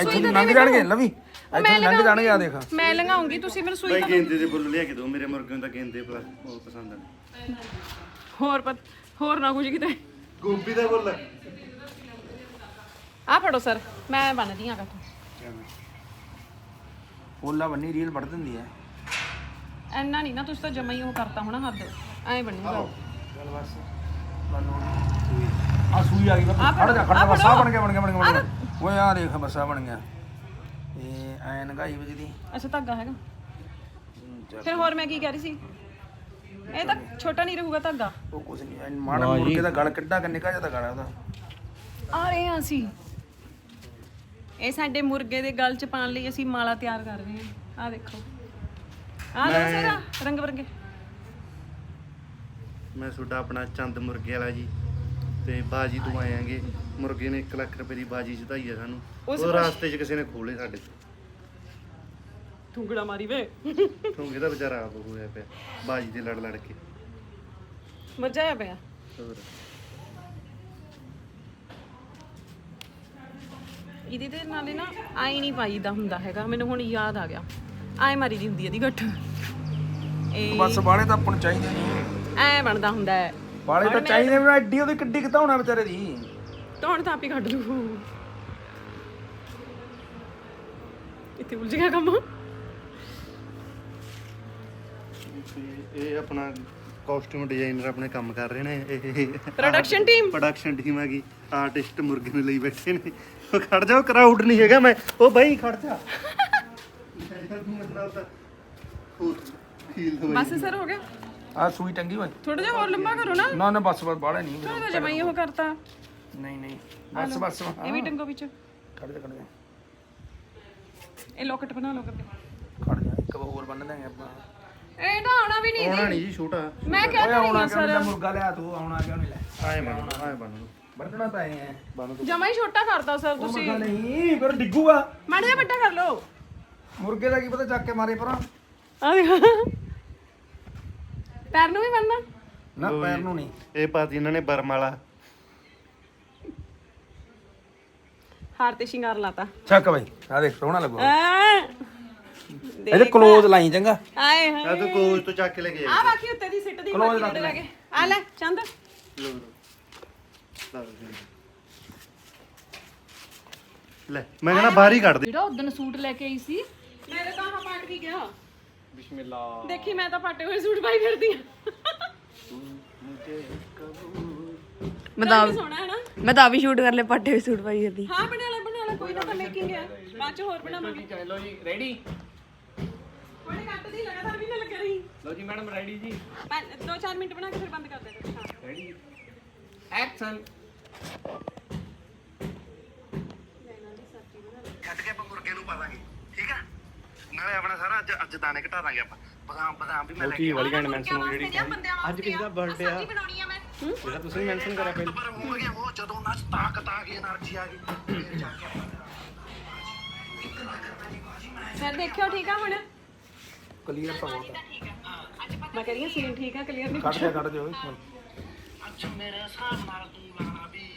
ਇੱਥੋਂ ਸੂਈ ਦੀ ਤਾਂ ਲੰਘ ਦੇ ਜਾਣਗੇ ਲਵੀ। ਇੱਥੋਂ ਦੀ ਲੰਘ ਜਾਣਗੇ ਆ ਦੇਖ। ਮੈਂ ਲੰਘਾਉਂਗੀ ਤੁਸੀਂ ਮੈਨੂੰ ਸੂਈ ਭਾਈ ਤਾਂ ਗੇਂਦੇ ਦੇ ਬੁੱਲ ਲਿਆ ਕੇ ਦਿਓ ਮੇਰੇ ਮੁਰਗੇ ਨੂੰ ਤਾਂ ਗੇਂਦੇ ਪਲਾ ਬਹੁਤ ਪਸੰਦ ਨੇ ਹੋਰ ਪਤ ਹੋਰ ਨਾ ਕੁਝ ਕਿਤੇ। ਗੋਭੀ ਦਾ ਬੁੱਲ ਆ ਫੜੋ ਸਰ ਮੈਂ ਬੰਨਦੀ ਆ ਕੱਟ ਪੋਲਾ ਬੰਨੀ ਰੀਲ ਵੜ ਦਿੰਦੀ ਹੈ ਐਨਾ ਨਹੀਂ ਨਾ ਤੁਸੀਂ ਤਾਂ ਜਮਾ ਹੀ ਉਹ ਕਰਤਾ ਹੋਣਾ ਹੱਦ। ਐਂ ਬਣੂਗਾ ਚੱਲ ਬਸ। ਆ ਸੂਈ ਆ ਗਈ ਬਸ ਖੜ ਜਾ ਖੜ ਜਾ ਬਸ ਆ ਬਣ ਗਿਆ ਬਣ ਗਿਆ ਬਣ ਗਿਆ ਬਣ ਗਿਆ। ਓਏ ਆ ਦੇਖ ਬਸ ਆ ਬਣ ਗਿਆ ਇਹ ਐ ਨਗਾਈ ਵਜਦੀ ਅੱਛਾ ਧਾਗਾ ਹੈਗਾ। ਫਿਰ ਹੋਰ ਮੈਂ ਕੀ ਕਹਿ ਰਹੀ ਸੀ? ਇਹ ਤਾਂ ਛੋਟਾ ਨਹੀਂ ਰਹੂਗਾ ਧਾਗਾ। ਉਹ ਕੁਛ ਨਹੀਂ ਐਨ ਮਾੜਾ ਮੁਰਗੇ ਦਾ ਗਲ ਕਿੱਡਾ ਕਿ ਨਿਕਾ ਜਿਹਾ ਤਾਂ ਗਲ ਆ ਉਹਦਾ। ਆ ਰਹੇ ਹਾਂ ਅਸੀਂ। ਇਹ ਸਾਡੇ ਮੁਰਗੇ ਦੇ ਗਲ ਚ ਪਾਉਣ ਲਈ ਅਸੀਂ ਮਾਲਾ ਤਿਆਰ ਕਰ ਰਹੇ ਹਾਂ। ਆ ਦੇਖੋ। ਆ ਲੋ ਸਾਰਾ ਰੰਗ ਬਰੰਗੇ ਮੈਂ ਤੁਹਾਡਾ ਆਪਣਾ ਚੰਦ ਮੁਰਗੇ ਵਾਲਾ ਜੀ। ਤੇ ਬਾਜੀ ਤੋਂ ਆਏ ਆਂਗੇ ਮੁਰਗੇ ਨੇ 1 ਲੱਖ ਰੁਪਏ ਦੀ ਬਾਜੀ ਜਿਤਾਈ ਆ ਸਾਨੂੰ। ਉਸ ਉਹ ਰਾਸਤੇ 'ਚ ਕਿਸੇ ਨੇ ਖੋਲੇ ਸਾਡੇ ਠੁੰਗੜਾ ਮਾਰੀ ਵੇ। ਕਿਉਂਕਿ ਇਹਦਾ ਵਿਚਾਰਾ ਆਪ ਹੋਇਆ ਪਿਆ ਬਾਜੀ ਦੇ ਲੜ ਲੜ ਕੇ। ਮਜ਼ਾ ਆਇਆ ਪਿਆ। ਹੋਰ। ਇਹਦੇ ਦੇ ਨਾਲੇ ਨਾ ਆਈ ਨਹੀਂ ਪਾਈਦਾ ਹੁੰਦਾ ਹੈਗਾ ਮੈਨੂੰ ਹੁਣ ਯਾਦ ਆ ਗਿਆ। ਆਏ ਮਾਰੀ ਦੀ ਹੁੰਦੀ ਇਹਦੀ ਗੱਠ। ਇਹ ਬਸ ਬਾਲੇ ਤਾਂ ਆਪਾਂ ਨੂੰ ਚਾਹੀਦੇ ਨਹੀਂ। ਐ ਬਣਦਾ ਹੁੰਦਾ ਹੈ। ਬਾਲੇ ਤਾਂ ਚਾਹੀਦੇ ਵੀ ਐਡੀ ਉਹਦੀ ਕਿੱਡੀ ਕਿਤਾ ਵਿਚਾਰੇ ਦੀ। ਧੌਣ ਤਾਂ ਆਪ ਹੀ ਕੱਢ ਲੂ ਇੱਥੇ ਉਲਝ ਗਿਆ ਕੰਮ ਤੇ ਇਹ ਆਪਣਾ ਕਾਸਟਿਊਮ ਡਿਜ਼ਾਈਨਰ ਆਪਣੇ ਕੰਮ ਕਰ ਰਹੇ ਨੇ ਇਹ ਪ੍ਰੋਡਕਸ਼ਨ ਟੀਮ ਪ੍ਰੋਡਕਸ਼ਨ ਟੀਮ ਹੈਗੀ ਆਰਟਿਸਟ ਮੁਰਗੇ ਨੂੰ ਲਈ ਬੈਠੇ ਨੇ ਉਹ ਖੜ ਜਾਓ ਕਰਾਊਡ ਨਹੀਂ ਹੈਗਾ ਮੈਂ ਉਹ ਬਾਈ ਖੜ ਜਾ ਫੀਲ ਹੋਈ ਬਸ ਸਰ ਹੋ ਗਿਆ ਆ ਸੂਈ ਟੰਗੀ ਹੋਈ ਥੋੜਾ ਜਿਹਾ ਹੋਰ ਲੰਬਾ ਕਰੋ ਨਾ ਨਾ ਨਾ ਬਸ ਬਸ ਬਾਲੇ ਨਹੀਂ ਥੋੜਾ ਜਿਹਾ ਮੈਂ ਉਹ ਕਰਤਾ ਨਹੀਂ ਨਹੀਂ। ਬਸ ਬਸ ਇਹ ਵੀ ਟੰਗੋ ਵਿੱਚ। ਖੜ ਜਾ ਖੜ ਜਾ ਇਹ ਲੋਕਟ ਬਣਾ ਲਓ ਕਰਦੇ ਖੜ ਜਾ ਇੱਕ ਹੋਰ ਬੰਨ ਦਾਂਗੇ ਆਪਾਂ। ਇਹ ਤਾਂ ਆਉਣਾ ਵੀ ਨਹੀਂ ਆਉਣਾ ਨਹੀਂ ਜੀ ਛੋਟਾ। ਮੈਂ ਓਏ ਕਹਿੰਦਾ ਆਉਣਾ ਨਹੀਂ ਕਿਉਂ ਸਰ। ਨਹੀਂ ਮੁਰਗਾ ਲਿਆ ਤੂੰ ਆਉਣਾ ਕਿਉਂ ਨਹੀਂ ਲੈ? ਆਏ ਬਣ ਆਏ ਬਣ ਬੰਨਣਾ ਤਾਂ ਐ ਹੈ। ਬਣ ਜਮਾ ਹੀ ਛੋਟਾ ਕਰਤਾ ਸਰ ਤੁਸੀਂ ਮੁਰਗਾ ਨਹੀਂ ਫਿਰ ਡਿੱਗੂਗਾ। ਮਾੜਾ ਜਿਹਾ ਵੱਡਾ ਕਰ ਲਓ। ਮੁਰਗੇ ਦਾ ਕੀ ਪਤਾ ਚੱਕ ਕੇ ਮਾਰੇ ਪਰਾਂ। ਆ ਦੇਖੋ। ਪੈਰ ਨੂੰ ਵੀ ਬੰਨਣਾ ਨਾ ਪੈਰ ਨੂੰ ਨਹੀਂ। ਇਹ ਪਾਤੀ ਇਹਨਾਂ ਨੇ ਬਰਮ ਵਾਲਾ। ਹਾਰ ਤੇ ਸ਼ਿੰਗਾਰ ਲਾਤਾ। ਚੱਕ ਬਾਈ ਆ ਦੇਖ ਸੋਹਣਾ ਲੱਗੂ ਐ। ਇਹਦੇ ਕਲੋਜ਼ ਲਾਈ ਚੰਗਾ। ਆਏ ਹਾਏ ਤੂੰ ਕੋਚ ਤੋਂ ਚੱਕ ਕੇ ਲੈ ਕੇ ਆ ਬਾਕੀ ਉੱਤੇ ਦੀ ਸਿੱਟ ਦੀ ਬਾਕੀ ਜਿਹੜੇ ਲੱਗੇ ਆ। ਲੈ ਚੰਦ। ਲੈ ਮੈਂ ਕਹਿੰਦਾ ਬਾਹਰ ਹੀ ਕੱਢ ਦੇ ਜਿਹੜਾ ਉਦੋਂ ਸੂਟ ਲੈ ਕੇ ਆਈ ਸੀ। ਮੇਰੇ ਤਾਂ ਆਹ ਪਟ ਵੀ ਗਿਆ। ਬਿਸਮਿਲ੍ਲਾ। ਦੇਖੀ ਮੈਂ ਤਾਂ ਪਾਟੇ ਹੋਏ ਸੂਟ ਪਾਈ ਫਿਰਦੀ ਆ। ਮੈਂ ਤਾਂ ਸੋਹਣਾ ਹੈ ਨਾ। ਮੈਂ ਤਾਂ ਆ ਵੀ ਸ਼ੂਟ ਕਰ ਲੈ ਪੱਟੇ ਵੀ ਸੂਟ ਪਾਈ ਜਾਂਦੀ ਹਾਂ ਬਣਾ ਪੈਕਿੰਗ ਹੈ ਬਾਅਦ ਚ ਹੋਰ ਬਣਾਵਾਂਗੇ। ਚਲੋ ਜੀ ਰੈਡੀ ਕੋਈ ਕੱਟ ਦੀ ਲਗਾਤਾਰ ਵੀ ਨਾ ਲੱਗ ਰਹੀ। ਲਓ ਜੀ ਮੈਡਮ ਰੈਡੀ ਜੀ? ਮੈਂ 2-4 ਮਿੰਟ ਬਣਾ ਕੇ ਫਿਰ ਬੰਦ ਕਰ ਦੇਣਾ ਹਾਂ। ਰੈਡੀ ਐਕਸ਼ਨ ਕੱਟ ਕੇ ਆਪਾਂ ਮੁਰਗੇ ਨੂੰ ਪਾ ਦਾਂਗੇ ਠੀਕ ਆ? ਨਾਲੇ ਆਪਣਾ ਸਾਰਾ ਅੱਜ ਅੱਜ ਦਾਣੇ ਘਟਾ ਦਾਂਗੇ ਆਪਾਂ। ਬਦਾਮ ਬਦਾਮ ਵੀ ਮੈਂ ਲੈ ਕੇ ਵਾਲੀ ਗੈਂਡ ਮੈਂਸ਼ਨ ਨੂੰ ਜਿਹੜੀ ਅੱਜ ਕਿਸ ਦਾ ਬਰਥਡੇ ਆ। ਬਣਾਉਣੀ ਆ ਮੈਂ। ਜਿਹੜਾ ਤੁਸੀਂ ਮੈਂਸ਼ਨ ਕਰਿਆ ਪਹਿਲਾਂ ਪਰ ਹੋ ਗਿਆ ਉਹ ਜਦੋਂ ਨੱਚ ਤਾਕਤ ਆ ਗਈ એનર્ਜੀ ਆ ਗਈ ਜਾ ਕੇ ਆਪਾਂ ਸਰ ਦੇਖਿਓ ਠੀਕ ਆ ਹੁਣ? ਕਲੀਅਰ ਤਾਂ ਬਹੁਤ ਆ। ਮੈਂ ਕਹ ਰਹੀ ਹਾਂ ਸੀਨ ਠੀਕ ਆ ਕਲੀਅਰ ਨਹੀਂ ਕੱਢ ਜਾ ਕੱਢ ਜਾ ਓਏ ਅੱਜ ਮੇਰੇ ਹਿਸਾਬ ਨਾਲ ਤੂੰ ਲਾਣਾ ਵੀ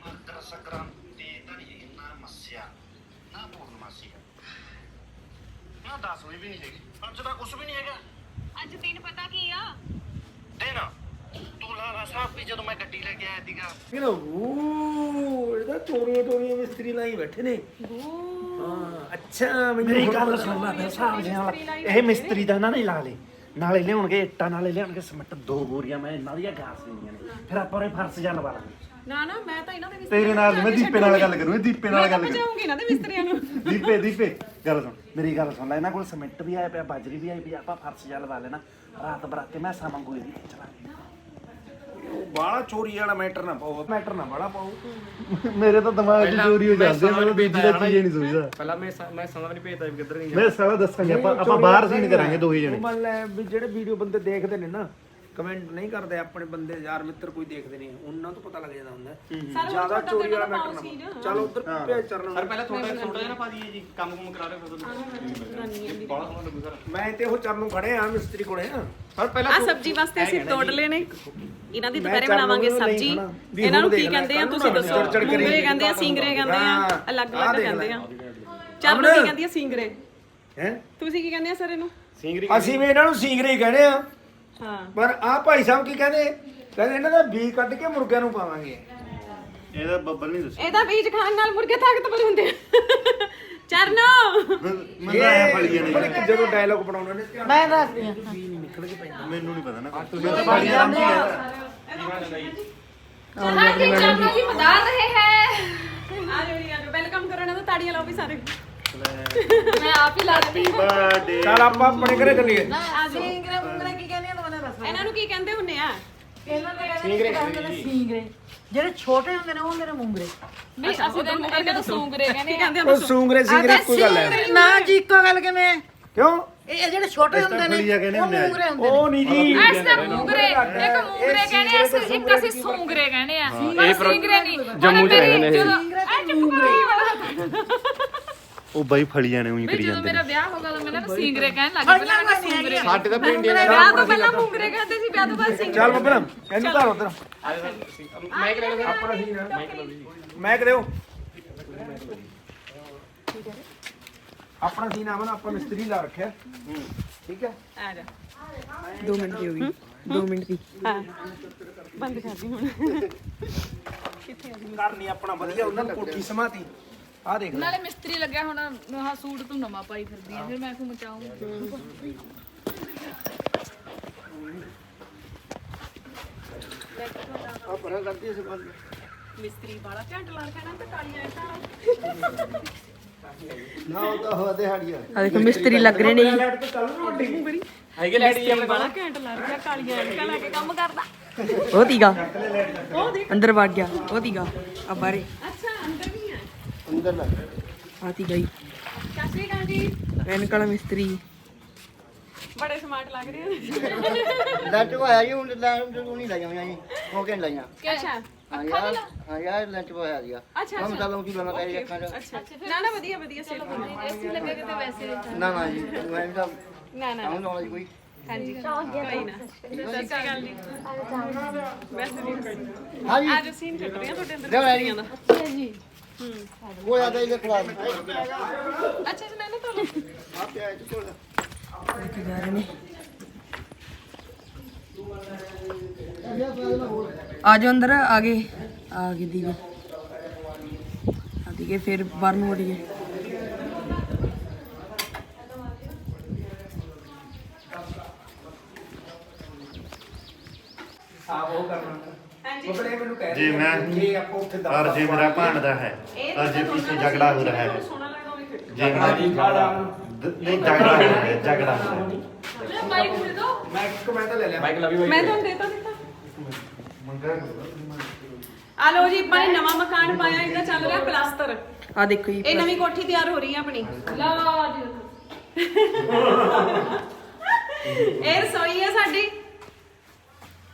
ਮਕਰ ਸੰਕ੍ਰਾਂਤੀ ਤਾਂ ਨਹੀਂ ਨਾ ਮੱਸਿਆ ਨਾ ਪੂਰਨਮਾਸੀ ਹੈ ਨਾ ਦਸਵੀਂ ਵੀ ਨਹੀਂ ਹੈਗੀ ਅੱਜ ਤਾਂ ਕੁਝ ਵੀ ਨਹੀਂ ਹੈਗਾ। ਅੱਜ ਦਿਨ ਪਤਾ ਕੀ ਆ? ਦਿਨ? ਤੂੰ ਲਾਣਾ ਸਾਹਿਬ ਵੀ ਜਦੋਂ ਮੈਂ ਗੱਡੀ ਲੈ ਕੇ ਆਇਆ ਸੀਗਾ। ਫਿਰ ਉਹ ਇਹਦਾ ਚੋਰੀਆਂ ਚੋਰੀਆਂ ਮਿਸਤਰੀ ਲਾਈ ਬੈਠੇ ਨੇ। ਹਾਂ ਅੱਛਾ ਮੈਨੂੰ ਗੱਲ ਪਤਾ ਸੁਣ ਲੈ ਲੱਗਾ। ਹਿਸਾਬ ਦੇ ਨਾਲ ਇਹ ਮਿਸਤਰੀ ਦਾ ਨਾ ਨਹੀਂ ਲਾ ਲੇ ਨਾਲੇ ਲਿਆਉਣਗੇ ਇੱਟਾਂ ਨਾਲੇ ਲਿਆਉਣਗੇ ਸਮਿੱਟ ਦੋ ਬੋਰੀਆਂ ਮੈਂ ਇਹਨਾਂ ਦੀਆਂ ਗਾਸ ਦੇਣੀਆਂ ਨੇ। ਫਿਰ ਆਪਾਂ ਉਹ ਫਰਸ਼ ਜਾਂ ਲਵਾ ਲਾਂਗੇ। ਨਾ ਨਾ ਮੈਂ ਤਾਂ ਇਹਨਾਂ ਦੇ ਵਿੱਚ ਤੇਰੇ ਨਾਲ ਨੀ, ਮੈਂ ਦੀਪੇ ਨਾਲ ਗੱਲ ਕਰੂੰ ਦੀਪੇ ਨਾਲ ਗੱਲ ਕਰੂੰ ਜਾਊਂਗੀ ਇਹਨਾਂ ਦੇ ਮਿਸਤਰੀਆਂ ਨੂੰ। ਦੀਪੇ ਦੀਪੇ ਗੱਲ ਸੁਣ। ਮੇਰੀ ਗੱਲ ਸੁਣ ਲੈ ਇਹਨਾਂ ਕੋਲ ਸਿਮੈਂਟ ਵੀ ਆਇਆ ਪਿਆ ਬਾਜਰੀ ਵੀ ਆਈ ਪਈ ਆਪਾਂ ਫਰਸ਼ ਜਾਂ ਲਵਾ ਲੈਣਾ। ਰਾਤ ਬਰਾਤੇ ਮੈਂ ਸਾਵਾਂਗੂ ਇਹਦੀ ਚਲਾਂਗੇ ਬਾਹਲਾ ਚੋਰੀ ਵਾਲਾ ਮੈਟਰ ਨਾ ਪਾਓ। ਮੈਟਰ ਨਾ ਬਾਹਲਾ ਪਾਓ। ਮੇਰੇ ਤਾਂ ਦਿਮਾਗ 'ਚ ਚੋਰੀ ਹੋ ਜਾਂਦੇ ਮੈਨੂੰ ਬੀਜੀ ਦਾ ਚੀਜ਼ ਨਹੀਂ ਸੋਚਦਾ ਪਹਿਲਾਂ ਮੈਂ ਸ- ਮੈਂ ਸਮਝ ਨਹੀਂ ਭੇਜਦਾ ਵੀ ਕਿੱਧਰ ਨਹੀਂ ਮੈਂ ਸਾਰਾ ਦੱਸਾਂਗੇ ਆਪਾਂ ਆਪਾਂ ਬਾਹਰ ਸੀਨ ਕਰਾਂਗੇ ਦੋਹੇ ਉਹ ਜਣੇ ਮੰਨ ਲੈ ਵੀ ਜਿਹੜੇ ਵੀਡੀਓ ਬੰਦੇ ਦੇਖਦੇ ਨੇ ਨਾ ਕਮੈਂਟ ਨਹੀਂ ਕਰਦੇ ਆਪਣੇ ਬੰਦੇ ਯਾਰ ਮਿੱਤਰ ਕੋਈ ਦੇਖਦੇ ਨਹੀਂ। ਉਹਨਾਂ ਤੋਂ ਪਤਾ ਲੱਗ ਜਾਂਦਾ ਹੁੰਦਾ। ਸਰ ਜ਼ਿਆਦਾ ਚੋਰੀ ਵਾਲਾ ਮੈਟਰ ਨਾ ਚਲ ਉਧਰ ਭੇਜ ਚਰਨ। ਸਰ ਪਹਿਲਾਂ ਥੋੜਾ ਥੋੜਾ ਜਿਹਾ ਨਾ ਪਾ ਦਈਏ ਜੀ ਕੰਮ ਕੁਮ ਕਰਾ ਰਹੇ ਹੋ ਤੁਸੀਂ। ਬੜਾ ਸੋਹਣਾ ਲੱਗੂ ਸਰ। ਮੈਂ ਤੇ ਉਹ ਚਰਨ ਨੂੰ ਖੜੇ ਆ ਮਿਸਤਰੀ ਕੋਲੇ। ਆ ਸਰ ਪਹਿਲਾਂ ਆ ਸਬਜੀ ਵਾਸਤੇ ਅਸੀਂ ਤੋੜ ਲਏ ਨੇ। ਇਹਨਾਂ ਦੀ ਦੁਪਹਿਰੇ ਬਣਾਵਾਂਗੇ ਸਬਜੀ। ਇਹਨਾਂ ਨੂੰ ਕੀ ਕਹਿੰਦੇ ਆ? ਤੁਸੀਂ ਦੱਸੋ। ਮੁੰਗਰੇ ਕਹਿੰਦੇ ਆ ਸਿੰਗਰੇ ਕਹਿੰਦੇ ਆ ਹਾਂ, ਅਲੱਗ ਆਹ ਅਲੱਗ ਦੇਖ ਕਹਿੰਦੇ। ਆ। ਚਰਨ ਕੀ ਕਹਿੰਦੀ ਆ ਸਿੰਗਰੇ। ਹੈ? ਤੁਸੀਂ ਕੀ ਕਹਿੰਦੇ ਆ ਸਰ ਇਹਨੂੰ? ਸਿੰਗਰੀ ਅਸੀਂ ਵੀ ਇਹਨਾਂ ਨੂੰ ਸੀਗਰੇ ਹੀ ਕਹਿੰਦੇ ਆ। ਹਾਂ। ਪਰ ਆ ਭਾਈ ਸਾਹਿਬ ਕੀ ਕਹਿੰਦੇ? ਕਹਿੰਦੇ ਇਹਨਾਂ ਦਾ ਬੀ ਕੱਢ ਕੇ ਮੁਰਗਿਆਂ ਨੂੰ ਪਾਵਾਂਗੇ। ਇਹਦਾ ਬੱਬਲ ਨਹੀਂ ਦੱਸਿਆ। ਇਹਦਾ ਬੀਜ ਖਾਣ ਨਾਲ ਮੁਰਗੇ ਤਾਕਤਵਰ ਹੁੰਦੇ ਆ। ਚਰਨੋ! ਫਲੀਆਂ ਪਰ ਇੱਕ ਜਦੋਂ ਡਾਇਲੌਗ ਬਣਾਉਣਾ ਨੇ ਧਿਆਨ ਮੈਂ ਦੱਸਦੀ ਹਾਂ। ਮੈਨੂੰ ਨਹੀਂ ਪਤਾ ਨਾ ਤੁਸੀਂ ਤਾਂ ਫਲੀਆਂ ਸਮਝੀ ਹਾਂਜੀ ਚਰਨੋ ਜੀ ਬਤਾ ਰਹੇ ਹੈ। ਆ ਜਾਓ ਜੀ ਆ ਜਾਓ। ਵੈਲਕਮ ਕਰੋ ਇਹਨਾਂ ਦਾ ਤਾੜੀਆਂ ਲਾਓ ਵੀ ਸਾਰੇ। ਮੈਂ ਆਪ ਹੀ ਲਾ ਦਿੰਦੀ ਬਰਥਡੇ ਚੱਲ ਆਪਾਂ ਆਪਣੇ ਘਰੇ ਚੱਲੀਏ। ਆ ਜਾਓ। ਸਿੰਗਰੇ ਮੁੰਗਰੇ ਇਹਨਾਂ ਨੂੰ ਕੀ ਕਹਿੰਦੇ ਹੁੰਨੇ ਆ? ਇਹਨਾਂ ਦੇ ਕਹਿੰਦੇ ਨੇ ਸਿੰਗਰੇ। ਜਿਹੜੇ ਛੋਟੇ ਹੁੰਦੇ ਨੇ ਉਹ ਹੁੰਦੇ ਨੇ ਮੁੰਗਰੇ। ਨਹੀਂ ਅਸੀਂ ਤਾਂ ਇਹਨਾਂ ਨੂੰ ਸੂੰਗਰੇ ਕਹਿੰਦੇ ਆ। ਉਹ ਸੂੰਗਰੇ ਸਿੰਗਰੇ ਕੋਈ ਗੱਲ ਹੈ। ਨਾ ਜੀ ਇੱਕੋ ਗੱਲ ਕਿਵੇਂ? ਕਿਉਂ? ਇਹ ਜਿਹੜੇ ਛੋਟੇ ਹੁੰਦੇ ਨੇ ਉਹ। ਮੁੰਗਰੇ ਹੁੰਦੇ ਨੇ। ਉਹ ਨਹੀਂ ਜੀ। ਐਸ ਤਾਂ ਮੂੰਗਰੇ ਇੱਕ ਮੂੰਗਰੇ ਕਹਿੰਦੇ ਆ ਅਸੀਂ- ਇੱਕ ਅਸੀਂ ਸੂੰਗਰੇ ਕਹਿੰਦੇ ਆ। ਪਰ ਸਿੰਗਰੇ ਨਹੀਂ। ਜੰਮੂ ਚ ਰਹਿੰਦੇ ਨੇ ਇਹ। ਮੂੰਗਰੇ। ਉਹ ਬਾਈ ਫਲੀਆਂ ਨੇ ਉਹੀ ਕਰੀ ਜਦੋਂ ਜਾਂਦੇ ਮੇਰਾ ਵਿਆਹ ਹੋ ਗਿਆ ਤਾਂ ਮੈਂ ਨਾ ਸਿੰਗਰੇ ਕਹਿਣ ਲੱਗ ਗਈ ਪਹਿਲਾਂ ਮੈਂ ਸੂੰਗਰੇ ਸਾਡੇ ਤਾਂ ਪਿੰਡ ਇੰਡੀਆ ਵਿਆਹ ਤੋਂ ਪਹਿਲਾਂ ਮੁੰਗਰੇ ਕਹਿੰਦੇ ਸੀ ਵਿਆਹ ਤੋਂ ਬਾਅਦ ਸਿੰਗਰੇ। ਚੱਲ ਬੱਬਰ ਇਹਨੂੰ ਧਰ ਉਧਰ। ਮੈਂ ਕਿਹਾ ਆਪਣਾ ਸੀਨ ਮੈਂ ਕਰਿਓ ਆਪਣਾ ਸੀਨ ਆਵਨ ਆਪਾਂ ਮਿਸਤਰੀ ਲਾ ਰੱਖਿਆ। ਠੀਕ ਹੈ? ਆ ਜਾ। 2 ਮਿੰਟ ਦੀ ਹੋ ਗਈ। 2 ਮਿੰਟ ਦੀ। ਹਾਂ। ਬੰਦ ਕਰ ਦੀ ਹੁਣ। ਘਰ ਨਹੀਂ ਆਪਣਾ ਵਧੀਆ ਉਹਨਾਂ ਨੂੰ ਕੋਠੀ ਸਮਾਤੀ ਆ ਦੇਖ ਲੈ ਨਾਲੇ ਮਿਸਤਰੀ ਲੱਗਿਆ ਹੁਣ ਆਹ ਸੂਟ ਤੂੰ ਨਵਾਂ ਪਾਈ ਫਿਰਦੀ ਆ ਫਿਰ ਮੈਂ ਕਿਉਂ ਮਚਾਉਂ ਮਿਸਤਰੀ ਵਾਲਾ ਝੰਡ ਲਾ ਕੇ ਨਾ ਤੇ ਕਾਲੀਆਂ ਇੱਟਾਂ ਆ ਦੇਖੋ ਮਿਸਤਰੀ ਲੱਗ ਰਹੇ ਨੇ ਜੀ। ਲੈਟ ਤੇ ਚੱਲ ਰੋਟੀ। ਹੈਗੇ ਲੈਡੀ ਮਿਸਤਰੀ ਵਾਲਾ ਘੈਂਟ ਲਾ ਰਿਹਾ ਕਾਲੀਆਂ ਇੱਟਾਂ ਲਾ ਕੇ ਕੰਮ ਕਰਦਾ। ਉਹ ਤੀਗਾ। ਅੰਦਰ ਵੜ ਗਿਆ। ਉਹ ਤੀਗਾ। ਆ ਬਾਰੇ ਆ ਆ ਤੀਗਾ ਹੀ ਸਤਿ ਸ਼੍ਰੀ ਅਕਾਲ ਜੀ ਐਨਕ ਵਾਲਾ ਮਿਸਤਰੀ। ਬੜੇ ਸਮਾਰਟ ਲੱਗ ਰਹੇ ਹੋ ਲੰਚ ਹੋਇਆ ਜੀ ਹੁਣ ਲੰਚ ਨੂੰ ਨਹੀਂ ਲਾਈਆਂ ਜੀ। ਹੋ ਕੇ ਲਾਈਆਂ? ਅੱਛਾ ਹਾਂ ਯਾਰ ਹਾਂ ਯਾਰ ਲੰਚ ਹੋਇਆ ਸੀਗਾ। ਅੱਛਾ ਮੈਂ ਲਾਉਣਾ ਪੈ ਅੱਖਾਂ 'ਚ। ਅੱਛਾ ਨਾ ਨਾ ਵਧੀਆ ਵਧੀਆ ਸੇਲ ਏਸੀ ਲੱਗੇ ਕਿਤੇ ਵੈਸੇ ਨਾ ਨਾ ਜੀ ਮੈਂ ਤਾਂ ਨਾ ਨਾ ਆਉਂ ਲਾਉਣਾ ਜੀ ਕੋਈ। ਹਾਂਜੀ। ਕੋਈ ਨਾ। ਸਤਿ ਸ਼੍ਰੀ ਅਕਾਲ ਜੀ। ਵੈਸੇ ਨਹੀਂ ਹਾਂ ਜੀ। ਅੱਜ ਸੀਨ ਕੱਟ ਰਹੇ ਆ ਤੁਹਾਡੇ ਅੰਦਰ ਦਾ। ਉਹ ਆਦਾ ਇਹ ਖਲਾ ਦੇ ਅੱਛਾ ਜੀ ਮੈਂ ਨਾ ਤੁਹਾਨੂੰ ਆ ਪਿਆ ਜੀ ਕੋਲ ਕੇ ਜਾ ਰਹੇ ਨੇ ਆ ਜਾਓ ਅੰਦਰ ਆ ਗਏ। ਆ ਗਏ ਦੀਵੇ। ਆ ਦੀਗੇ ਫਿਰ ਬਾਹਰ ਨੂੰ ਆਪ ਉਹ ਕਰਨਾ। ਬੱਬਰ ਇਹ ਮੈਨੂੰ ਕਹਿ ਜੀ ਰਿਹਾ ਮੈਂ ਜੇ ਆਪਾਂ ਉੱਥੇ ਦਸ और जे मेरा भांडा है और जे पीछे झगड़ा हो रहा है ਸੋਹਣਾ ਲੱਗਦਾ ਉਹ ਵੀ जे मेरा द- नहीं झगड़ा हो रहा है झगड़ा हो रहा है ਮਾਈਕ ਦੇ ਦੋ ਮੈਂ ਇੱਕ ਮੈਂ ਤਾਂ ਲੈ ਲਿਆ ਬਾਈਕ ਲਵੀ ਮੈਂ ਤੁਹਾਨੂੰ ਦੇਤਾ ਦਿੱਤਾ ਆ ਲੋ ਜੀ ਆਪਾਂ ਨੇ ਨਵਾਂ ਮਕਾਨ ਪਾਇਆ ਇਹਦਾ ਚੱਲ ਰਿਹਾ ਪਲਾਸਟਰ ਆ ਦੇਖੋ ਜੀ ਇਹ ਨਵੀਂ ਕੋਠੀ ਤਿਆਰ ਹੋ ਰਹੀ ਹੈ ਆਪਣੀ ਲਾ ਜੀ ਇਹ ਰਸੋਈ ਹੈ ਸਾਡੀ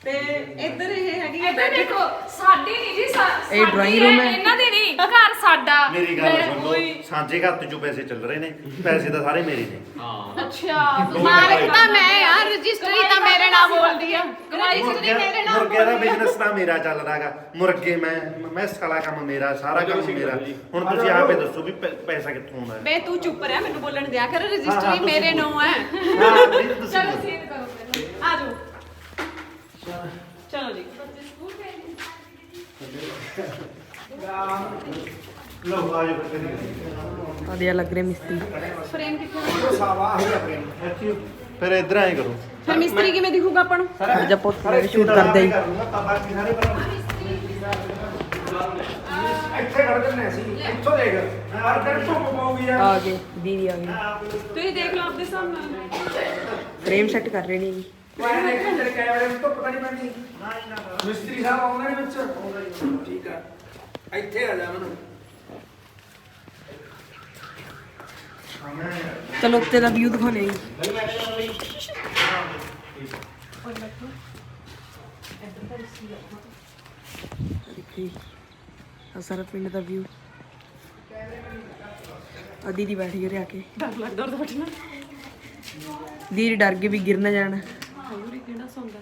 ਤੇ ਇੱਧਰ ਇਹ ਹੈਗੀ ਹੈ ਇੱਧਰ ਦੇਖੋ ਸਾਡੀ ਨਹੀਂ ਜੀ ਸਾ- ਇਹ ਸਾਡੀ drawing room ਹੈ। ਇਹਨਾਂ ਦੀ ਨਹੀਂ ਘਰ ਸਾਡਾ। ਮੇਰੀ ਗੱਲ ਮੈਂ- ਸੁਣ ਲਓ ਸਾਂਝੇ ਘਰ ਚੋਂ ਪੈਸੇ ਚੱਲ ਰਹੇ ਨੇ ਪੈਸੇ ਤਾਂ ਸਾਰੇ ਮੇਰੇ ਨੇ। ਅੱਛਾ ਮਾਲਕ ਤਾਂ ਮੈਂ ਆ ਰਜਿਸਟਰੀ ਤਾਂ ਮੇਰੇ ਨਾਲ ਬੋਲਦੀ ਆ। ਰਜਿਸਟਰੀ ਮੇਰੇ ਨਾਲ ਮੁਰਗੇ ਦਾ ਬਿਜ਼ਨਸ ਤਾਂ ਮੇਰਾ ਚੱਲਦਾਗਾ। ਮੁਰਗੇ ਮੈਂ ਮੈਂ ਸਾਲਾ ਕੰਮ ਮੇਰਾ ਸਾਰਾ ਕੰਮ ਮੇਰਾ। ਹੁਣ ਤੁਸੀਂ ਆਪੇ ਦੱਸੋ ਵੀ ਪੈ- ਪੈਸਾ ਕਿੱਥੋਂ ਆਉਂਦਾ ਹੈ। ਬੇ ਤੂੰ ਚੁੱਪ ਰਹਿ ਮੈਨੂੰ ਬੋਲਣ ਦਿਆ ਕਰ। ਰਜਿਸਟਰੀ ਮੇਰੇ ਨਾਂ ਹੈ। ਹਾਂ please ਤੁਸੀਂ ਚਲੋ ਬੋਲੋ। ਸੀਨ ਕਰੋ ਪਹਿਲਾਂ। ਆ ਜਾਓ। ਚਲੋ। ਜੀ। ਲਓ ਆ ਜਾਓ ਫਿਰ ਕਰੀ ਆ ਦੇ ਲੱਗ ਰਹੇ ਮਿਸਤਰੀ। ਫਰੇਮ ਕਿੱਥੇ ਸਾਵਾ ਹੈ ਆਪਣੇ ਕਰੋ। ਫਿਰ ਇਧਰ ਆਏ ਕਰੋ। ਫਿਰ ਮਿਸਤਰੀ ਕਿਵੇਂ ਦਿਖੂਗਾ ਆਪਾਂ ਨੂੰ? ਅੱਜ ਆਪਾਂ ਉੱਥੇ ਸ਼ੂਟ ਕਰਦੇ ਹੀ। ਬਾਕੀ ਸਾਰੇ ਭਰਾ ਇੱਥੇ ਖੜ ਜੰਨੇ ਸੀ ਇੱਥੋਂ ਦੇਖ। ਹਰ ਦਿਨ ਧੁੱਪ ਪਾਉਗੀ ਯਾਰ। ਆ ਗਏ ਦੀਦੀ ਆ ਗਏ। ਤੁਸੀਂ ਦੇਖ ਲਓ ਆਪਦੇ ਨਾਲ। ਫਰੇਮ ਸੈੱਟ ਕਰ ਰਹੇ ਨੇ ਜੀ ਐਂ ਦੇਖ ਤੇਰੇ ਕੈਮਰੇ ਵਿੱਚ ਧੁੱਪ ਤਾਂ ਨਹੀਂ ਪੈਂਦੀ ਮਿਸਤਰੀ ਸਾਹਿਬ ਆਉਂਦੇ ਨੇ ਵਿੱਚ। ਠੀਕ ਆ। ਇੱਥੇ ਆ ਜਾ ਮੈਨੂੰ। ਚਲੋ ਉੱਤੇ ਦਾ ਵਿਊ ਦਿਖਾਉਣੇ ਜੀ। ਦੇਖੀ ਆ ਸਾਰਾ ਪਿੰਡ ਦਾ ਵਿਊ ਆ ਦੀਦੀ ਬੈਠ ਗਈ ਉਰੇ ਆ ਕੇ। ਡਰ ਲੱਗਦਾ ਉਹਦਾ ਬੈਠਣਾ ਦੀਦੀ ਡਰ ਕੇ ਵੀ ਗਿਰ ਨਾ ਜਾਣ। ਹਾਏ ਕਿਹੜਾ ਸੌਂਦਾ?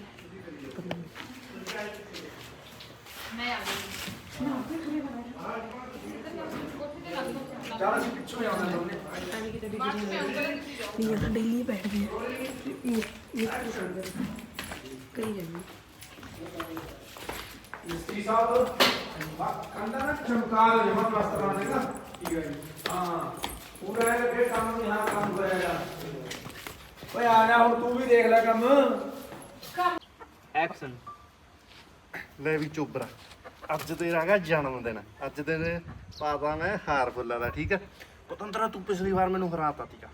ਪਿੱਛੋਂ ਜਾਣਾ ਦੋਨੇ। ਨਹੀਂ ਤਾਂ ਡੇਲੀ ਬੈਠਦੇ ਆ ਇਹ ਇਹ ਕਰੀ ਜਾਂਦੇ ਮਿਸਤਰੀ ਸਾਹਿਬ ਕੰਦਾ ਨਾ ਚਮਕਾ ਦੇ ਜਮਾ ਪਲਾਸਟਰ ਬਣਾ ਦੇਗਾ। ਠੀਕ ਹੈ ਜੀ। ਹਾਂ ਪੂਰਾ ਇਹ ਕੰਮ ਨਹੀਂ ਹਾਂ ਕੰਮ ਕਰਿਆ ਓਏ ਆ ਜਾ ਹੁਣ ਤੂੰ ਵੀ ਦੇਖ ਲੈ ਕੰਮ। ਐਕਸ਼ਨ ਲੈ ਵੀ ਚੋਬਰਾ ਅੱਜ ਤੇਰਾ ਹੈਗਾ ਜਨਮ ਦਿਨ। ਅੱਜ ਤੇਰੇ ਪਾਦਾ ਮੈਂ ਹਾਰ ਫੁੱਲਾਂ ਦਾ ਠੀਕ ਹੈ ਪਤੰਦਰਾ ਤੂੰ ਪਿਛਲੀ ਵਾਰ ਮੈਨੂੰ ਹਰਾਤਾ ਸੀਗਾ।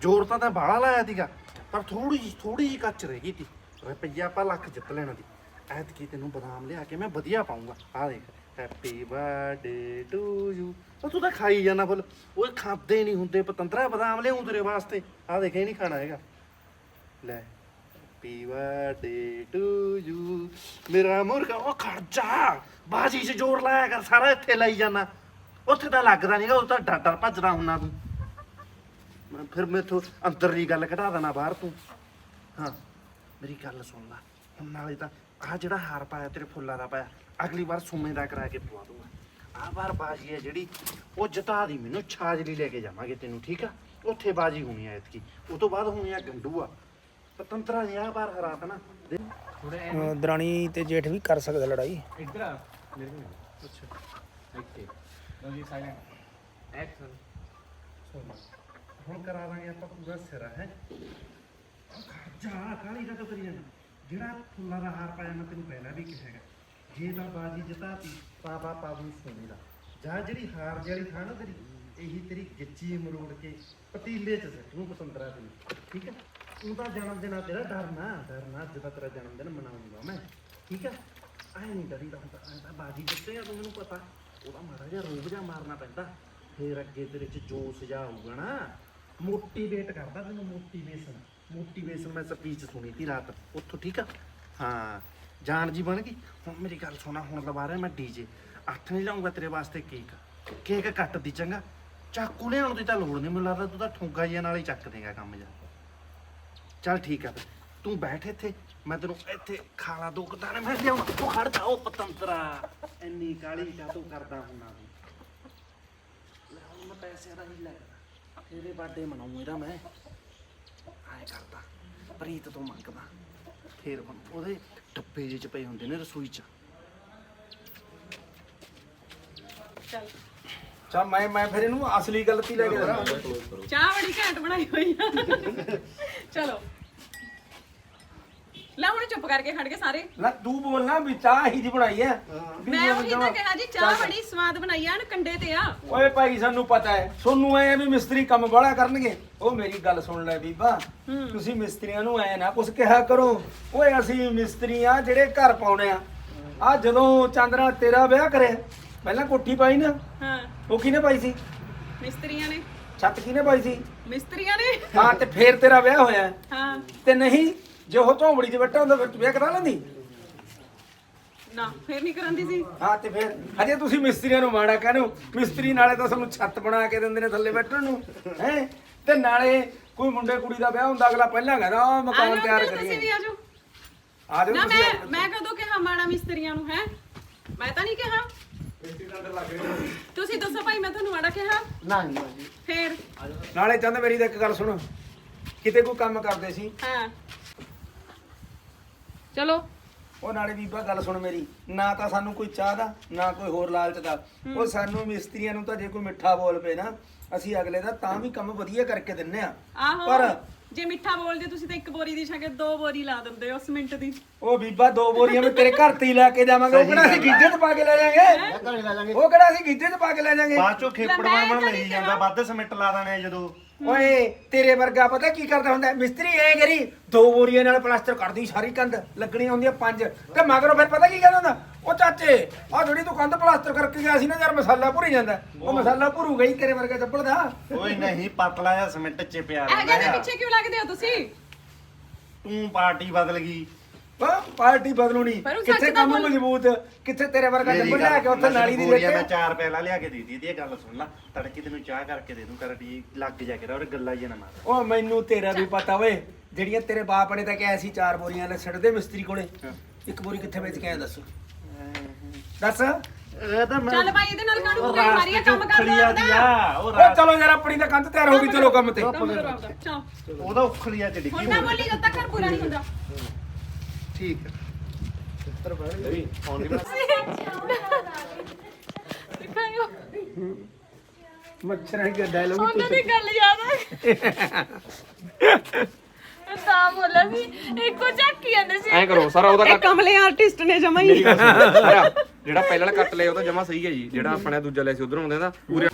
ਜ਼ੋਰ ਤਾਂ ਤੈਂ ਬਾਹਲਾ ਲਾਇਆ ਸੀਗਾ ਪਰ ਥੋੜੀ ਜਿਹੀ ਥੋੜੀ ਜਿਹੀ ਕੱਚ ਰਹਿ ਗਈ ਸੀ। ਰੁਪਈਆ ਆਪਾਂ ਲੱਖ ਜਿੱਤ ਲੈਣਾ ਸੀ। ਐਤਕੀ ਤੈਨੂੰ ਬਦਾਮ ਲਿਆ ਕੇ ਮੈਂ ਵਧੀਆ ਪਾਉਂਗਾ ਆ ਦੇਖ ਹੈਪੀ ਬਰਥਡੇ ਟੂ ਯੂ ਉਹ ਤੂੰ ਤਾਂ ਖਾਈ ਜਾਣਾ ਫੁੱਲ। ਉਹ ਖਾਦੇ ਨਹੀਂ ਹੁੰਦੇ ਪਤੰਦਰਾ ਬਦਾਮ ਲਿਆਉਂ ਤੇਰੇ ਵਾਸਤੇ। ਆ ਦੇਖ ਇਹ ਨਹੀਂ ਖਾਣਾ ਹੈਗਾ। ਲੈ ਹੈਪੀ ਬਰਥਡੇ ਟੂ ਯੂ ਮੇਰਾ ਮੁਰਗਾ, ਉਹ ਖੜ ਬਾਜੀ 'ਚ ਜ਼ੋਰ ਲਾਇਆ ਕਰ, ਸਾਰਾ ਇੱਥੇ ਲਾਈ ਜਾਣਾ ਉੱਥੇ ਤਾਂ ਲੱਗਦਾ ਨਹੀਂਗਾ ਉਹ ਤਾਂ ਡਰ ਡਰ ਭੱਜਦਾ ਹੁੰਨਾ ਤੂੰ। ਮੈਂ ਫਿਰ ਅੰਦਰ ਦੀ ਗੱਲ ਕਢਾ ਦੇਣਾ ਬਾਹਰ ਤੂੰ। ਹਾਂ, ਮੇਰੀ ਗੱਲ ਸੁਣ ਲੈ। ਹੁਣ ਨਾਲੇ ਤਾਂ ਆਹ ਜਿਹੜਾ ਹਾਰ ਪਾਇਆ, ਤੇਰੇ ਫੁੱਲਾਂ ਦਾ ਪਾਇਆ, ਅਗਲੀ ਵਾਰ ਸੁਮੇ ਦਾ ਕਰਾ ਕੇ ਪਵਾ ਦੂੰਗਾ। ਆਹ ਵਾਰ ਬਾਜੀ ਹੈ ਜਿਹੜੀ, ਉਹ ਜਿਤਾ ਦੀ। ਮੈਨੂੰ ਛਾਜਲੀ ਲੈ ਕੇ ਜਾਵਾਂਗੇ ਤੈਨੂੰ, ਠੀਕ ਆ? ਉੱਥੇ ਬਾਜੀ ਹੋਣੀ ਆ ਇਤਕੀ ਉਹ ਤੋਂ ਬਾਅਦ ਹੋਣੀ ਆ ਗੰਡੂਆ। ਪਤੰਤਰਾ ਹਰਾਤ ਨਾ। ਦਰਾਣੀ ਤੇ ਜੇਠ ਵੀ ਕਰ ਸਕਦਾ ਲੜਾਈ। ਇੱਧਰ ਆ। ਮੇਰੇ ਕੋਲ ਅੱਛਾ। ਇੱਥੇ। ਲਓ ਜੀ ਸਾਇਲੈਂਟ ਐਕਸ਼ਨ ਹੁਣ ਕਰਾ ਦਾਂਗੇ ਆਪਾਂ ਪੂਰਾ ਸਿਰਾ ਹੈ। ਜਾ ਕਾਲੀ ਦਾ ਕਰੀ ਜਾਣਾ ਜਿਹੜਾ ਫੁੱਲਾਂ ਦਾ ਹਾਰ ਪਾਇਆ ਮੈਂ ਤੈਨੂੰ ਪਹਿਲਾਂ ਵੀ ਕਿਹਾ ਹੈਗਾ। ਜੇ ਤਾਂ ਬਾਜੀ ਜਿਤਾਤੀ ਪਾਪਾ ਪਾਬੂ ਸੋਨੇ ਦਾ। ਜਾਂ ਜਿਹੜੀ ਹਾਰ ਜਿਹੜੀ ਥਾਂ ਨਾ ਤੇਰੀ ਇਹੀ ਤੇਰੀ ਗਿੱਚੀ ਮਰੋੜ ਕੇ ਪਤੀਲੇ ਚ ਸੱਟ ਪਤੰਦਰਾ ਠੀਕ ਹੈ? ਤੂੰ ਤਾਂ ਜਨਮ ਦਿਨ ਆ ਤੇਰਾ ਡਰਨਾ ਡਰਨਾ ਅੱਜ ਦਾ ਤੇਰਾ ਜਨਮ ਦਿਨ ਮਨਾਉਂਗਾ ਮੈਂ। ਠੀਕ ਹੈ ਆਏ ਨਹੀਂ ਡਰੀਦਾ ਹੁੰਦਾ ਐਂ ਤਾਂ ਬਾਜੀ ਜਿੱਤੇ ਆ, ਤੂੰ ਮੈਨੂੰ ਪਤਾ। ਉਹਦਾ ਮਾੜਾ ਜਿਹਾ ਰੋਬ ਜਿਹਾ ਮਾਰਨਾ ਪੈਂਦਾ। ਫੇਰ ਅੱਗੇ ਤੇਰੇ ਚ ਜੋਸ਼ ਜਾ ਆਊਗਾ ਨਾ। ਮੋਟੀਵੇਟ ਕਰਦਾ ਤੈਨੂੰ ਮੋਟੀਵੇਸ਼ਨ। ਮੋਟੀਵੇਸ਼ਨ ਮੈਂ ਸਪੀਚ ਸੁਣੀ ਤੀ ਰਾਤ। ਉੱਥੋਂ, ਠੀਕ ਆ? ਹਾਂ, ਜਾਨ ਜੀ ਬਣ ਗਈ। ਹੁਣ ਮੇਰੀ ਗੱਲ ਸੁਣਾ, ਹੁਣ ਲਵਾ ਰਿਹਾ ਮੈਂ ਡੀਜੇ। ਅੱਠ ਨਹੀਂ ਲਾਉਂਗਾ ਤੇਰੇ ਵਾਸਤੇ ਕੇਕ। ਕੇਕ ਕੱਟ ਦੀ ਚੰਗਾ। ਚਾਕੂ ਲਿਆਉਣ ਦੀ ਤਾਂ ਲੋੜ ਨਹੀਂ, ਮੈਨੂੰ ਲੱਗਦਾ ਤੂੰ ਤਾਂ ਠੋਗਾ ਜਿਹਾ ਨਾਲ ਹੀ ਚੱਕ ਦੇਗਾ ਕੰਮ ਜਾ ਚੱਲ ਠੀਕ ਆ ਫਿਰ। ਤੂੰ ਬੈਠ ਇੱਥੇ ਮੈਂ ਤੈਨੂੰ ਇੱਥੇ ਖਾਲਾ ਦੋ ਕੁ ਦਾਣੇ ਮੈਂ ਲਿਆਉਣਾ। ਤੂੰ ਖੜ ਜਾ ਉਹ ਪਤੰਤਰਾ ਇੰਨੀ ਕਾਲੀ ਕਾ ਤੂੰ ਕਰਦਾ ਹੁੰਨਾ ਲੈ ਹੁਣ ਮੈਂ ਪੈਸੇ ਦਾ ਹੀ ਲੱਗਦਾ ਤੇਰੇ ਬਾਡੇ ਮਨਾਉਂ ਇਹਦਾ ਮੈਂ। ਆਏ ਕਰਦਾ ਪ੍ਰੀਤ ਤੋਂ ਮੰਗਦਾ। ਫੇਰ ਹੁਣ ਉਹਦੇ ਡੱਬੇ ਜਿਹੇ ਚ ਪਏ ਹੁੰਦੇ ਨੇ ਰਸੋਈ ਚ। ਚੱਲ। ਚਾ ਮੈਂ ਮੈਂ ਫਿਰ ਇਹਨੂੰ ਅਸਲੀ ਗਲਤੀ ਲੈ ਕੇ ਜਾਣਾ ਚਾਹ ਬੜੀ ਘੈਂਟ ਬਣਾਈ ਹੋਈ ਆ। ਚਲੋ। ਲੈ ਹੁਣ ਚੁੱਪ ਕਰਕੇ ਖੜ ਗਏ ਸਾਰੇ। ਨਾ ਤੂੰ ਬੋਲਣਾ ਵੀ ਚਾਹ ਹੀ ਦੀ ਬਣਾਈ ਐ ਵੀ ਮੈਂ ਉਹੀ ਤਾਂ ਕਿਹਾ ਜੀ ਚਾਹ ਬੜੀ ਸਵਾਦ ਬਣਾਈ ਆ ਨਾ ਕੰਡੇ ਤੇ ਆ। ਓਏ ਭਾਈ ਸਾਨੂੰ ਪਤਾ ਹੈ। ਸੋਨੂੰ ਐ ਵੀ ਮਿਸਤਰੀ ਕੰਮ ਬਾਹਲਾ ਕਰਨਗੇ। ਉਹ ਮੇਰੀ ਗੱਲ ਸੁਣ ਲੈ ਬੀਬਾ। ਤੁਸੀਂ ਮਿਸਤਰੀਆਂ ਨੂੰ ਐ ਨਾ ਕੁਛ ਕਿਹਾ ਕਰੋ। ਓਏ ਅਸੀਂ ਮਿਸਤਰੀ ਆ ਜਿਹੜੇ ਘਰ ਪਾਉਣੇ ਆ। ਆ ਜਦੋਂ ਚੰਦਰਾ ਤੇਰਾ ਵਿਆਹ ਕਰਿਆ ਪਹਿਲਾਂ ਕੋਠੀ ਪਾਈ ਨਾ। ਹਾਂ। ਉਹ ਕਿਹਨੇ ਪਾਈ ਸੀ? ਮਿਸਤਰੀਆਂ ਨੇ। ਛੱਤ ਕਿਹਨੇ ਪਾਈ ਸੀ? ਮਿਸਤਰੀਆਂ ਨੇ। ਹਾਂ ਤੇ ਫੇਰ ਤੇਰਾ ਵਿਆਹ ਹੋਇਆ। ਹਾਂ। ਤੇ ਨਹੀਂ ਜੇ ਉਹ ਝੋਂਬੜੀ 'ਚ ਬੈਠਾ ਹੁੰਦਾ ਫਿਰ ਤੂੰ ਵਿਆਹ ਕਰਾ ਲੈਂਦੀ? ਨਾ ਫੇਰ ਨਹੀਂ ਕਰਾਂਦੀ ਸੀ। ਹਾਂ ਤੇ ਫਿਰ ਹਜੇ ਤੁਸੀਂ ਮਿਸਤਰੀਆਂ ਨੂੰ ਮਾੜਾ ਕਹਿੰਦੇ ਮਿਸਤਰੀ ਨਾਲੇ ਤਾਂ ਸਾਨੂੰ ਛੱਤ ਬਣਾ ਕੇ ਦਿੰਦੇ ਨੇ ਥੱਲੇ ਬੈਠਣ ਨੂੰ। ਹੈ? ਤੇ ਨਾਲੇ ਕੋਈ ਮੁੰਡੇ ਕੁੜੀ ਦਾ ਵਿਆਹ ਹੁੰਦਾ ਅਗਲਾ ਪਹਿਲਾਂ ਕਹਿੰਦਾ ਆਹ ਮਕਾਨ ਤਿਆਰ ਤੁਸੀਂ ਵੀ ਕਰੀਏ ਆਜੋ। ਆ ਜਾਓ ਨਾ ਤੁਸੀਂ ਮੈਂ ਮੈਂ ਕਦੋਂ ਕਿਹਾ ਮਾੜਾ ਮਿਸਤਰੀਆਂ ਨੂੰ ਹੈ? ਮੈਂ ਤਾਂ ਨਹੀਂ ਕਿਹਾ। ਤੁਸੀਂ ਦੱਸੋ ਭਾਈ ਮੈਂ ਤੁਹਾਨੂੰ ਮਾੜਾ ਕਿਹਾ। ਨਾ ਨਹੀਂ ਫੇਰ? ਨਾਲੇ ਚੰਦ ਮੇਰੀ ਤਾਂ ਇੱਕ ਗੱਲ ਸੁਣ। ਕਿਤੇ ਕੋਈ ਕੰਮ ਕਰਦੇ ਸੀ ਹਾਂ। ਚਲੋ। ਉਹ ਨਾਲੇ ਬੀਬਾ ਗੱਲ ਸੁਣ ਮੇਰੀ। ਨਾ ਤਾਂ ਸਾਨੂੰ ਕੋਈ ਚਾਹ ਦਾ ਨਾ ਕੋਈ ਹੋਰ ਲਾਲਚ ਦਾ। ਉਹ ਸਾਨੂੰ ਮਿਸਤਰੀਆਂ ਨੂੰ ਤਾਂ ਜੇ ਕੋਈ ਮਿੱਠਾ ਬੋਲ ਪਏ ਨਾ ਅਸੀਂ ਅਗਲੇ ਦਾ ਤਾਂ ਵੀ ਕੰਮ ਵਧੀਆ ਕਰਕੇ ਦਿੰਨੇ ਆ। ਆਹੋ। ਪਰ ਜੇ ਮਿੱਠਾ ਬੋਲਦੇ ਤੁਸੀਂ ਤਾਂ ਇੱਕ ਬੋਰੀ ਦੀ ਛਾਗੇ ਦੋ ਬੋਰੀ ਲਾ ਦਿੰਦੇ ਹੋ ਮਿੰਟ ਦੀ। ਉਹ ਬੀਬਾ ਦੋ ਬੋਰੀਆਂ ਮੈਂ ਤੇਰੇ ਘਰ ਤੇ ਹੀ ਲੈ ਕੇ ਜਾਵਾਂਗੇ। ਉਹ ਕਿਹੜਾ ਅਸੀਂ ਗੀਜੇ 'ਚ ਪਾ ਕੇ ਲੈ ਜਾਾਂਗੇ? ਘਰੇ ਲੈ ਜਾਾਂਗੇ। ਉਹ ਕਿਹੜਾ ਅਸੀਂ ਗੀਜੇ 'ਚ ਪਾ ਕੇ ਲੈ ਜਾਾਂਗੇ? ਬਾਅਦ ਚੋਂ ਖੇਪੜ ਬਣ ਤਾਂ ਲਈ ਨਹੀਂ ਜਾਂਦਾ ਵੱਧ ਸਿਮਿੰਟ ਲਾ ਦੇਣੇ ਜਦੋਂ। ਓਏ ਤੇਰੇ ਵਰਗਾ ਪਤਾ ਕੀ ਕਰਦਾ ਹੁੰਦਾ? ਹੈ? ਮਿਸਤਰੀ ਐ ਕਰੀ ਦੋ ਬੋਰੀਆਂ ਨਾਲ ਪਲਾਸਟਰ ਕਰਦੀ ਸਾਰੀ ਕੰਧ ਲੱਗਣੀਆਂ ਹੁੰਦੀਆਂ ਪੰਜ। ਤੇ ਮਗਰੋਂ ਫਿਰ ਪਤਾ ਕੀ ਕਹਿੰਦਾ ਹੁੰਦਾ? ਉਹ ਚਾਚੇ ਆ ਜਿਹੜੀ ਤੂੰ ਕੰਧ ਪਲਾਸਟਰ ਕਰਕੇ ਗਿਆ ਸੀ ਨਾ ਯਾਰ ਮਸਾਲਾ ਭੁਰੀ ਜਾਂਦਾ। ਉਹ। ਮਸਾਲਾ ਭਰੂ ਗਈ ਤੇਰੇ ਵਰਗਾ ਚੱਪਲ ਦਾ। ਓਏ ਨਹੀਂ ਪਤਲਾ ਜਿਹਾ ਸਿਮਿੰਟ ਚ ਪਿਆ ਇਹ ਰਹਿੰਦਾ ਜਿਹੇ ਆ। ਪਿੱਛੇ ਕਿਉਂ ਲੱਗਦੇ ਹੋ ਤੁਸੀਂ? ਤੂੰ ਪਾਰਟੀ ਬਦਲ ਗਈ। ਪਾਰਟੀ ਬਦਲੂਣੀ। ਪਰ ਉਹ ਸੱਚ ਕਿੱਥੇ ਤਾਂ ਕੰਮ ਬੋਲ- ਮਜ਼ਬੂਤ? ਕਿੱਥੇ ਤੇਰੇ ਵਰਗਾ ਮੇਰੀ ਲਿਆ ਕੇ ਉੱਥੇ ਮੈਂ ਨਾਲੀ ਦੀ ਮੈਂ ਰੇਤੇ ਚਾਰ ਪਹਿਲਾਂ ਲਿਆ ਕੇ ਦੇ ਦਿੱਤੀ ਇਹ ਗੱਲ ਸੁਣ ਲੈ। ਤੜਕੇ ਤੈਨੂੰ ਚਾਹ ਕਰਕੇ ਦੇ ਦੂੰ ਕਰ ਠੀਕ ਲੱਗ ਜਾ ਕੇ ਉਹ ਗੱਲਾਂ ਹੀ ਨਾ ਮਾਰ। ਉਹ ਮੈਨੂੰ ਤੇਰਾ ਵੀ ਪਤਾ ਓਏ ਜਿਹੜੀਆਂ ਤੇਰੇ ਬਾਪ ਨੇ ਤਾਂ ਕਿਹਾ ਸੀ ਚਾਰ ਬੋਰੀਆਂ ਲੈ ਛੱਡ ਦੇ ਮਿਸਤਰੀ ਕੋਲੇ। ਇੱਕ ਬੋਰੀ ਕਿੱਥੇ ਵੇਚ ਕੇ ਆਇਆ ਦੱਸ? ਦੱਸ? ਇਹ ਤਾਂ ਚੱਲ ਭਾਈ ਇਹਦੇ ਨਾਲ ਕਾਹਨੂੰ ਕੋਈ ਮਾਰੀਆ ਕੰਮ ਕਰ ਉਹ ਉਹ ਚਲੋ ਯਾਰ ਆਪਣੀ ਤਾਂ ਕੰਧ ਤਿਆਰ ਹੋ ਗਈ ਚਲੋ ਕੰਮ ਤੇ। ਚਲ। ਉਹਦਾ ਉਖਲੀਆ ਚ ਡਿੱਗੀ ਹੁਣ ਨਾ ਬੋਲੀ ਜਦ ਤੱਕ ਘਰ ਪੂਰਾ ਨਹੀਂ ਹੁੰਦਾ। ਠੀਕ ਹੈ ਦਿਖਾਇਓ ਮੱਛਰਾਂ ਦਾ ਡਾਇਲੋਗ ਉਹਨਾਂ ਦੀ ਗੱਲ ਯਾਦ ਆ ਤਾਂ ਬੋਲਿਆ ਸੀ ਇੱਕੋ ਝਾਕੀ ਜਾਂਦੇ ਸੀ। ਐਂ ਕਰੋ ਸਾਰਾ ਉਹਦਾ ਇਹ ਕਮਲੇ ਆਰਟਿਸਟ ਨੇ ਜਮਾ ਹੀ। ਮੇਰੀ ਗੱਲ ਸੁਣੋ ਸਾਰਾ ਜਿਹੜਾ ਪਹਿਲਾਂ ਵਾਲਾ ਕੱਟ ਲਿਆ ਉਹ ਤਾਂ ਜਮਾ ਸਹੀ ਹੈ ਜੀ। ਜਿਹੜਾ ਆਪਣੇ ਦੂਜਾ ਲਿਆ ਸੀ ਉਧਰੋਂ ਆਉਂਦੇ ਦਾ ਪੂਰੇ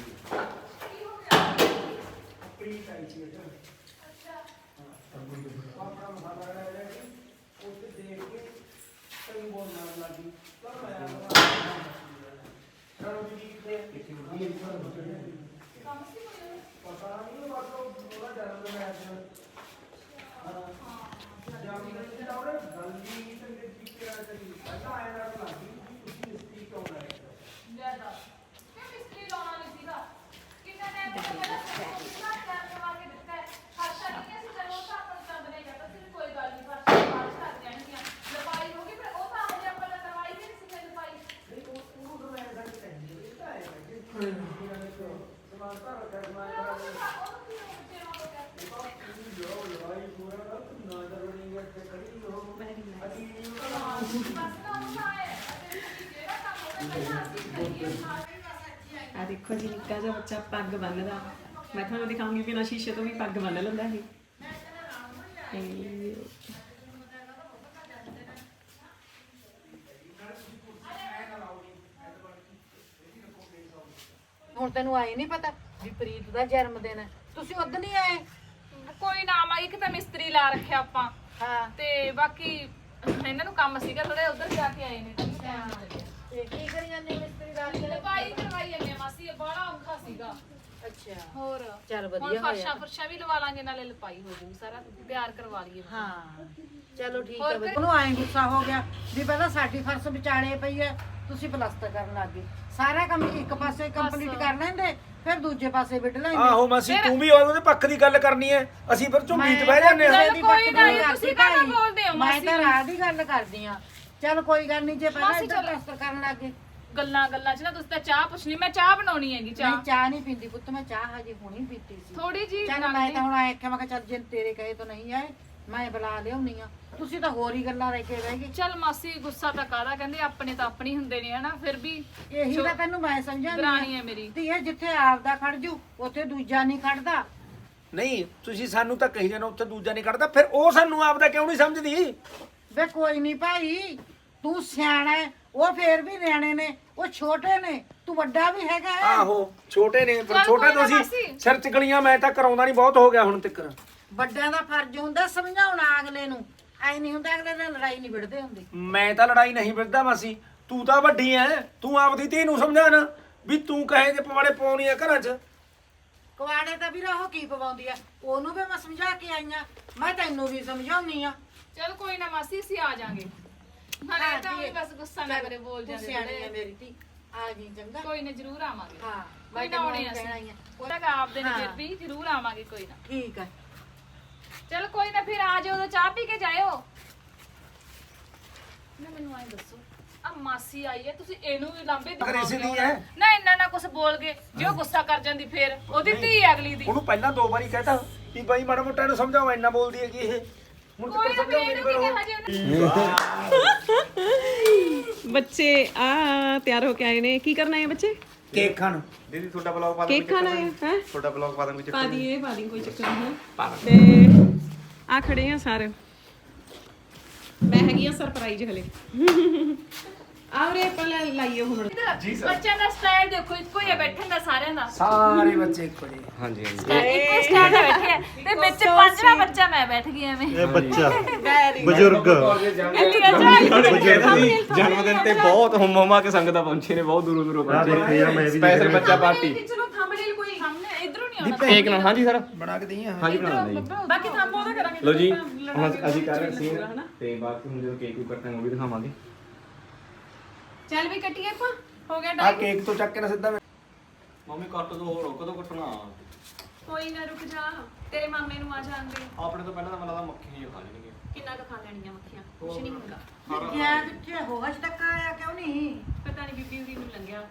ਆ ਦੇਖੋ ਜੀ ਨਿੱਕਾ ਜਿਹਾ ਬੱਚਾ ਪੱਗ ਬੰਨਦਾ। ਮੈਂ ਤੁਹਾਨੂੰ ਦਿਖਾਉਂਗੀ ਬਿਨਾਂ ਸ਼ੀਸ਼ੇ ਤੋਂ ਵੀ ਪੱਗ ਬੰਨ ਲੈਂਦਾ ਇਹ ਇਹ ਹੁਣ ਤੈਨੂੰ ਆਏ ਨਹੀਂ ਪਤਾ ਵੀ ਪ੍ਰੀਤ ਦਾ ਜਨਮ ਦਿਨ ਹੈ। ਤੁਸੀਂ ਉਦੋਂ ਨਹੀਂ ਆਏ? ਕੋਈ ਨਾ ਆਵਾਂਗੇ ਕਿ ਤਾਂ ਮਿਸਤਰੀ ਲਾ ਰੱਖਿਆ ਆਪਾਂ। ਹਾਂ। ਤੇ ਬਾਕੀ ਇਹਨਾਂ ਨੂੰ ਕੰਮ ਸੀਗਾ ਥੋੜੇ ਉਧਰ ਜਾ ਕੇ ਆਏ ਨੇ। ਤੇ ਕੀ ਕਰੀ ਜਾਂਦੇ ਹੋ ਲਪਾਈ ਕਰਵਾਈ ਜਾਂਦੇ ਆ ਮਾਸੀ ਇਹ ਬੜਾ ਔਖਾ ਸੀਗਾ। ਅੱਛਾ। ਹੋਰ ਚੱਲ ਹੁਣ ਵਧੀਆ ਫਰਸ਼ਾਂ ਹੋਇਆ। ਫਰਸ਼ਾਂ ਵੀ ਲਵਾ ਲਾਂਗੇ ਨਾਲੇ ਲਪਾਈ ਹੋ ਜੂ ਸਾਰਾ ਤਿਆਰ ਕਰਵਾ ਲਈਏ। ਹਾਂ ਚਲੋ ਠੀਕ ਹੋਰ ਹੈ ਫਿਰ? ਉਹਨੂੰ ਆਏ ਗੁੱਸਾ ਹੋ ਗਿਆ ਵੀ ਪਹਿਲਾਂ ਸਾਡੀ ਫਰਸ਼ ਵਿਚਾਲੇ ਪਈ ਹੈ ਤੁਸੀਂ ਪਲਸਤਰ ਕਰਨ ਲੱਗ ਗਏ। ਸਾਰਾ ਕੰਮ ਇੱਕ ਪਾਸੇ ਕੰਪਲੀਟ ਕਰ ਲੈਂਦੇ ਫਿਰ ਦੂਜੇ ਪਾਸੇ ਵਿੱਢ ਲੈਂਦੇ। ਆਹੋ ਮਾਸੀ ਤੂੰ ਵੀ ਉਹਦੇ ਪੱਖ ਦੀ ਗੱਲ ਕਰਨੀ ਹੈ ਅਸੀਂ ਫਿਰ ਝੁੰਮੀ ਚ ਬਹਿ ਜਾਂਦੇ ਆ। ਚੱਲ ਦੀ ਕੋਈ ਪੱਕ ਨਾ, ਨਹੀਂ ਇਹ ਕਰਦੀ ਤੁਸੀਂ ਕਾਹਦਾ ਭਾਈ। ਬੋਲਦੇ ਹੋ, ਮੈਂ ਮਾਸੀ? ਤਾਂ ਰਾਹ ਦੀ ਗੱਲ ਕਰਦੀ ਆ। ਚਲ ਕੋਈ ਗੱਲ ਨਹੀਂ ਜੇ ਪਹਿਲਾਂ ਮਾਸੀ ਇੱਧਰ ਚੱਲ। ਪਲਸਤਰ ਕਰਨ ਲੱਗ ਗਏ। ਗੱਲਾਂ ਗੱਲਾਂ ਚ ਨਾ ਤੁਸੀਂ ਤਾਂ ਚਾਹ ਪੁੱਛਣੀ ਮੈਂ ਚਾਹ ਬਣਾਉਣੀ ਹੈਗੀ ਨਹੀਂ ਚਾਹ ਚਾਹ ਨਹੀਂ ਪੀਂਦੀ ਪੁੱਤ ਮੈਂ ਚਾਹ ਹਜੇ ਹੁਣੀ ਪੀਤੀ ਸੀ। ਥੋੜੀ ਜੀ ਚੱਲ ਮੈਂ ਤਾਂ ਹੁਣ ਆਇਆ ਕਿ ਮੈਂ ਕਿਹਾ ਚੱਲ ਜੇ ਤੇਰੇ ਕਹੇ ਤਾਂ ਨਹੀਂ ਆਏ ਮੈਂ ਬੁਲਾ ਲਿਆਉਣੀ ਆ। ਤੁਸੀਂ ਤਾਂ ਹੋਰ ਹੀ ਗੱਲਾਂ ਰਹਿ ਕੇ ਰਹਿ ਗਏ। ਚੱਲ ਮਾਸੀ ਗੁੱਸਾ ਤਾਂ ਕਾਦਾ ਕਹਿੰਦੇ ਆਪਣੇ ਤਾਂ ਆਪਣੀ ਹੁੰਦੇ ਨੇ ਹਨਾ ਫਿਰ ਵੀ ਇਹੀ ਤਾਂ ਤੈਨੂੰ ਮੈਂ ਸਮਝਾਉਂਦੀ ਦਰਾਣੀ ਹੈ ਮੇਰੀ। ਧੀਏ ਜਿੱਥੇ ਆਪਦਾ ਖੜ ਜੂ ਉੱਥੇ ਦੂਜਾ ਨਹੀਂ ਖੜਦਾ। ਨਹੀਂ ਤੁਸੀਂ ਸਾਨੂੰ ਤਾਂ ਕਹੀ ਜਾਂਦੇ ਉੱਥੇ ਦੂਜਾ ਨਹੀਂ ਕੱਢਦਾ ਫਿਰ ਉਹ ਸਾਨੂੰ ਆਪਦਾ ਕਿਉਂ ਨਹੀਂ ਸਮਝਦੀ? ਵੇ ਕੋਈ ਨਹੀਂ ਭਾਈ ਤੂੰ ਸਿਆਣਾ ਹੈ, ਉਹ ਫੇਰ ਵੀ ਨਿਆਣੇ ਨੇ ਉਹ ਛੋਟੇ ਨੇ ਤੂੰ ਵੱਡਾ ਵੀ ਹੈਗਾ ਹੈ। ਆਹੋ ਛੋਟੇ ਨੇ ਪਰ ਚੱਲ ਛੋਟੇ ਕੋਈ ਨਾ ਤੁਸੀਂ ਮਾਸੀ। ਸਿਰ ਚਕਲੀਆਂ ਮੈਂ ਤਾਂ ਕਰਾਉਂਦਾ ਨਹੀਂ ਬਹੁਤ ਹੋ ਗਿਆ ਹੁਣ ਤੱਕ ਵੱਡਿਆਂ ਦਾ ਫਰਜ਼ ਹੁੰਦਾ ਸਮਝਾਉਣਾ ਅਗਲੇ ਨੂੰ। ਐ ਨਹੀਂ ਹੁੰਦਾ ਅਗਲੇ ਨਾਲ ਲੜਾਈ ਨਹੀਂ ਵਿੜਦੇ ਹੁੰਦੇ। ਮੈਂ ਤਾਂ ਲੜਾਈ ਨਹੀਂ ਵਿੜਦਾ ਮਾਸੀ। ਤੂੰ ਤਾਂ ਵੱਡੀ ਐ ਤੂੰ ਆਪਦੀ ਧੀ ਨੂੰ ਸਮਝਾ ਨਾ ਵੀ ਤੂੰ ਕਹੇ ਜੇ ਪਵਾੜੇ ਪਾਉਣੀ ਆ ਘਰਾਂ 'ਚ। ਕੁਆੜੇ ਤਾਂ ਵੀ ਉਹ ਕੀ ਪਵਾਉਂਦੀ ਆ? ਉਹਨੂੰ ਵੀ ਮੈਂ ਸਮਝਾ ਕੇ ਆਈਆਂ ਮੈਂ ਤੈਨੂੰ ਵੀ ਸਮਝਾਉਣੀ ਆ। ਚੱਲ ਕੋਈ ਨਾ ਮਾਸੀ ਅਸੀਂ ਆ ਜਾਾਂਗੇ। ਨਾਲੇ ਤਾਂ ਵੀ ਬਸ ਗੁੱਸਾ ਨਾ ਕਰੇ ਬੋਲ ਤੂੰ ਜਾਂਦੇ ਸਿਆਣੀ ਜਿਹੜੇ। ਆ ਮੇਰੀ ਧੀ। ਆ ਜੀ ਚੰਗਾ। ਕੋਈ ਨਾ ਜ਼ਰੂਰ ਆਵਾਂਗੇ। ਹਾਂ ਕੋਈ ਨਾ ਤੈਨੂੰ ਆਉਣੇ ਕਹਿਣਾ ਅਸੀਂ। ਹੀ ਆ। ਉਹਦਾ ਆਪਦੇ ਨੇ ਫਿਰ ਹਾਂ। ਵੀ ਜ਼ਰੂਰ ਆਵਾਂਗੇ ਕੋਈ ਨਾ। ਠੀਕ ਹੈ ਚਲ ਕੋਈ ਨਾ ਫਿਰ ਆ ਜਾਓ ਉਦੋਂ ਚਾਹ ਪੀ ਕੇ ਜਾਇਓ। ਨਾ ਮੈਨੂੰ ਆਏ ਦੱਸੋ ਆ ਮਾਸੀ ਆਈ ਹੈ ਤੁਸੀਂ ਇਹਨੂੰ ਵੀ ਲਾਂਬੇ ਅਗਰ ਇਸੇ ਦੀ ਹੈ। ਨਾ ਇੰਨਾ ਨਾ ਕੁਝ ਬੋਲ ਕੇ ਜੇ ਉਹ ਗੁੱਸਾ ਕਰ ਜਾਂਦੀ ਫਿਰ। ਉਹਦੀ ਧੀ ਅਗਲੀ ਦੀ। ਉਹਨੂੰ ਪਹਿਲਾਂ ਦੋ ਵਾਰੀ ਕਹਿਤਾ ਵੀ ਬਾਈ ਮਾੜਾ ਮੋਟਾ ਇਹਨੂੰ ਸਮਝਾਓ ਇੰਨਾ ਬੋਲਦੀ ਹੈ ਕਿ ਇਹ। ਹੁਣ ਤੱਕ ਬੱਚੇ ਆ ਤਿਆਰ ਹੋ ਕੇ ਆਏ ਨੇ। ਕੀ ਕਰਨਾ ਹੈ ਬੱਚੇ? ਕੇਕ ਖਾਣ। ਦੀਦੀ ਤੁਹਾਡਾ ਬਲੌਗ ਪਾ ਕੇਕ ਖਾਣਾ ਹੈ ਹੈ? ਤੁਹਾਡਾ ਬਲੌਗ ਪਾ ਦਾਂ ਕੋਈ ਪਾ ਦੀਏ ਪਾ ਦੀ ਕੋਈ ਚੱਕਰ ਨਹੀਂ ਹੈ। ਤੇ ਆ ਖੜੇ ਆ ਸਾਰੇ। ਮੈਂ ਹੈਗੀ ਆ ਸਰਪ੍ਰਾਈਜ਼ ਹਲੇ। ਆਵਰੇ ਪਹਿਲਾਂ ਲਾਈਓ ਹੁਣ। ਬੱਚਿਆਂ ਦਾ ਸਟਾਈਲ ਦੇਖੋ ਇੱਕੋ ਹੀ ਹੈ ਬੈਠਣ ਦਾ ਸਾਰਿਆਂ ਦਾ। ਸਾਰੇ ਬੱਚੇ ਇੱਕੋ ਜਿਹੇ। ਹਾਂਜੀ ਹਾਂਜੀ। ਇੱਕੋ ਸਟਾਈਲ ਤੇ ਬੈਠੇ ਆ। ਤੇ ਵਿੱਚ ਪੰਜਵਾਂ ਬੱਚਾ ਮੈਂ ਬੈਠ ਗਈ ਐਵੇਂ। ਇਹ ਬੱਚਾ। ਬਜ਼ੁਰਗ। ਜਨਮ ਦਿਨ ਤੇ ਬਹੁਤ ਹੁਮ ਹੁਮਾ ਕੇ ਸੰਗਤਾਂ ਪਹੁੰਚੇ ਨੇ ਬਹੁਤ ਦੂਰੋਂ ਦੂਰੋਂ ਪਹੁੰਚੇ ਦੇਖੋ ਯਾਰ, ਮੈਂ ਵੀ ਸਪੈਸ਼ਲ ਦੇਖ ਰਿਹਾ। ਬੱਚਾ ਪਾਰਟੀ ਚਲੋ ਥੰਬਨੇਲ ਕੋਈ ਸਾਹਮਣੇ ਇਧਰੋਂ ਨਹੀਂ ਆਉਣਾ। ਕੇਕ ਨਾਲ ਹਾਂਜੀ ਸਰ। ਬਣਾ ਕੇ ਦਈਆਂ ਹਾਂਜੀ। ਬਣਾ ਜੀ ਬਾਕੀ ਕੰਮ ਉਹਦਾ ਕਰਾਂਗੇ। ਲੋ ਜੀ ਹੁਣ ਅਸੀਂ ਕਰ ਰਹੇ ਸੀ। ਤੇ ਵਿੱਚ ਹੁਣ ਜਦੋਂ ਕੇਕ ਕੱਟਾਂਗੇ ਉਹ ਵੀ ਦਿਖਾਵਾਂਗੇ। ਚੱਲ ਵੀ ਕੱਟੀਏ ਆਪਾਂ ਹੋ ਗਿਆ ਆ ਟਾਈਮ ਕੇਕ ਤੋਂ ਚੱਕ ਕੇ ਨਾ ਸਿੱਧਾ ਮੰਮੀ ਕੱਟ ਦੋ ਹੋਰ ਕਦੋਂ ਕੱਟਣਾ? ਕੋਈ ਨਾ ਰੁਕ ਜਾ। ਤੇਰੇ ਮਾਮੇ ਨੂੰ ਆ ਜਾਂਦੇ ਆਪਣੇ ਤੋਂ ਪਹਿਲਾਂ ਤਾਂ ਮੈਨੂੰ ਲੱਗਦਾ ਮੱਖੀ ਹੀ ਖਾ ਲੈਣਗੇ ਕਿੰਨਾ ਕੁ ਖਾ ਲੈਣੀਆਂ ਮੱਖੀਆਂ? ਕੁਛ ਨਹੀਂ ਹੁੰਦਾ। ਗਿਆ ਕਿੱਥੇ ਹੋ ਅਜ ਤੱਕ ਆਇਆ ਕਿਉਂ ਨਹੀਂ? ਪਤਾ ਨਹੀਂ ਬੀਬੀ ਉਹਦੀ ਨੂੰ ਲੰਘਿਆ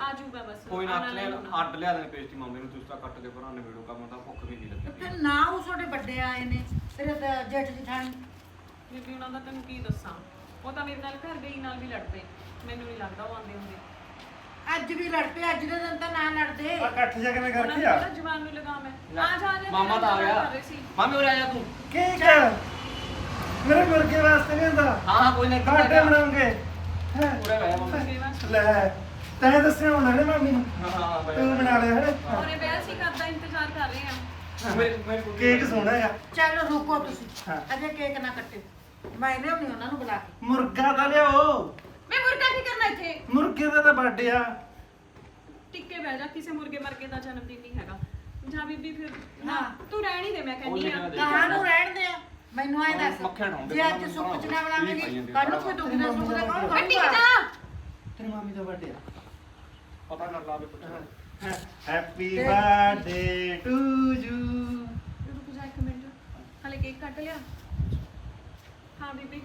ਆ ਜਾਊਗਾ ਬਸ ਕੋਈ ਨਾ ਆਉਣਾ ਲਿਆ ਨਹੀਂ ਹੋਣਾ। ਅੱਡ ਲਿਆ ਦੇਣ ਪੇਸਟੀ ਮੰਮੀ ਨੂੰ ਤੁਸੀਂ ਤਾਂ ਕੱਟ ਕੇ ਭਰਾ ਨੇ ਵੀਡੀਓ ਕੰਮ ਤਾਂ ਭੁੱਖ ਵੀ ਨਹੀਂ ਤੇ ਲੱਗੀ। ਨਾ ਉਹ ਤੁਹਾਡੇ ਵੱਡੇ ਆਏ ਨੇ ਤੇਰੇ ਤਾਂ ਜੇਠ ਜਠਾਣੀ। ਬੀਬੀ ਉਹਨਾਂ ਦਾ ਤੈਨੂੰ ਕੀ ਦੱਸਾਂ? ਉਹ ਤਾਂ ਮੇਰੇ ਨਾਲ ਘਰ ਗਈ ਨਾਲ ਵੀ ਲੜ ਪਏ ਮੈਨੂੰ ਨਹੀਂ ਲੱਗਦਾ ਉਹ ਆਉਂਦੇ ਹੁੰਦੇ। ਅੱਜ ਵੀ ਲੜ ਪਏ ਅੱਜ ਦੇ ਦਿਨ ਤਾਂ ਨਾ ਲੜਦੇ। ਇਕੱਠ ਜਾ ਕਿਵੇਂ ਉਹਨਾਂ ਨੂੰ ਪਤਾ ਜਵਾਨ ਨੂੰ ਲਗਾਮ ਹੈ ਆ ਜਾ ਜਾ ਮਾਮਾ ਤਾਂ ਆ ਗਿਆ। ਮਾਮੀ ਉਰੇ ਆ ਜਾ ਤੂੰ। ਕੇਕ ਮੇਰੇ ਮੁਰਗੇ ਵਾਸਤੇ ਨਹੀਂ ਹੁੰਦਾ। ਹਾਂ ਹਾਂ ਕੋਈ ਨਾ ਕਾਟੇ ਬਣਾਉਂਗੇ। ਉਰੇ ਬਹਿ ਜਾ ਮੰਮੀ। ਅੱਗੇ ਬਸ ਲੈ ਤੈਂ ਦੱਸਿਆ ਹੋਣਾ ਨੇ ਮਾਮੀ ਨੂੰ। ਹਾਂ ਹਾਂ ਬਹਿ ਤੂੰ ਬਣਾ ਲਿਆ ਹੈ? ਉਹਨੇ ਵਿਆਹ ਸੀ ਕਰਦਾ ਇੰਤਜ਼ਾਰ ਕਰ ਰਹੇ ਆ। ਮੇਰੇ ਮੇਰੇ ਕੋਲ ਕੇਕ ਸੋਹਣਾ ਆ। ਚੱਲ ਰੁਕੋ ਤੁਸੀਂ। ਹਾਂ। ਅਜੇ ਕੇਕ ਨਾ ਕੱਟੇ ਮੈਂ ਲਿਆਉਣੀ ਉਹਨਾਂ ਨੂੰ ਬੁਲਾ ਕੇ। ਮੁਰਗਾ ਤਾਂ ਲਿਆਓ। ਮੈਂ ਮੁਰਗਾ ਕੀ ਕਰਨਾ ਇੱਥੇ? ਮੁਰਗੇ ਦਾ ਤਾਂ ਬਰਥਡੇ ਆ। ਟਿੱਕੇ ਬਹਿ ਜਾ ਕਿਸੇ ਮੁਰਗੇ ਮਰਗੇ ਦਾ ਜਨਮ ਦਿਨ ਨਹੀਂ ਹੈਗਾ। ਜਾ ਬੀਬੀ ਫਿਰ ਹਾਂ। ਤੂੰ ਰਹਿਣ ਹੀ ਦੇ ਮੈਂ ਕਹਿੰਦੀ ਆ ਕਹਾਂ ਨੂੰ ਰਹਿਣ ਦੇ ਮੈਨੂੰ ਐ ਦੱਸ ਜੇ ਅੱਜ ਸੁੱਖ ਚ ਨਾ ਬਣਾਵੇਂਗੀ ਕੱਲ ਨੂੰ ਕੋਈ ਦੁੱਖ ਦਾ ਸੁੱਖ ਦਾ ਕੌਣ ਖਾਊਗਾ? ਜਾ। ਤੇਰੀ ਮਾਮੀ ਦਾ ਬਰਥਡੇ ਆ। ਪਤਾ ਕਰ ਲਾ ਵੀ ਪੁੱਛ ਹੈਪੀ ਬਰਥਡੇ ਟੂ ਯੂ ਰੁਕ ਜਾ ਇੱਕ ਮਿੰਟ। ਹਲੇ ਕੇਕ ਕੱਟ ਲਿਆ? ਹਾਂ ਬੀਬੀ।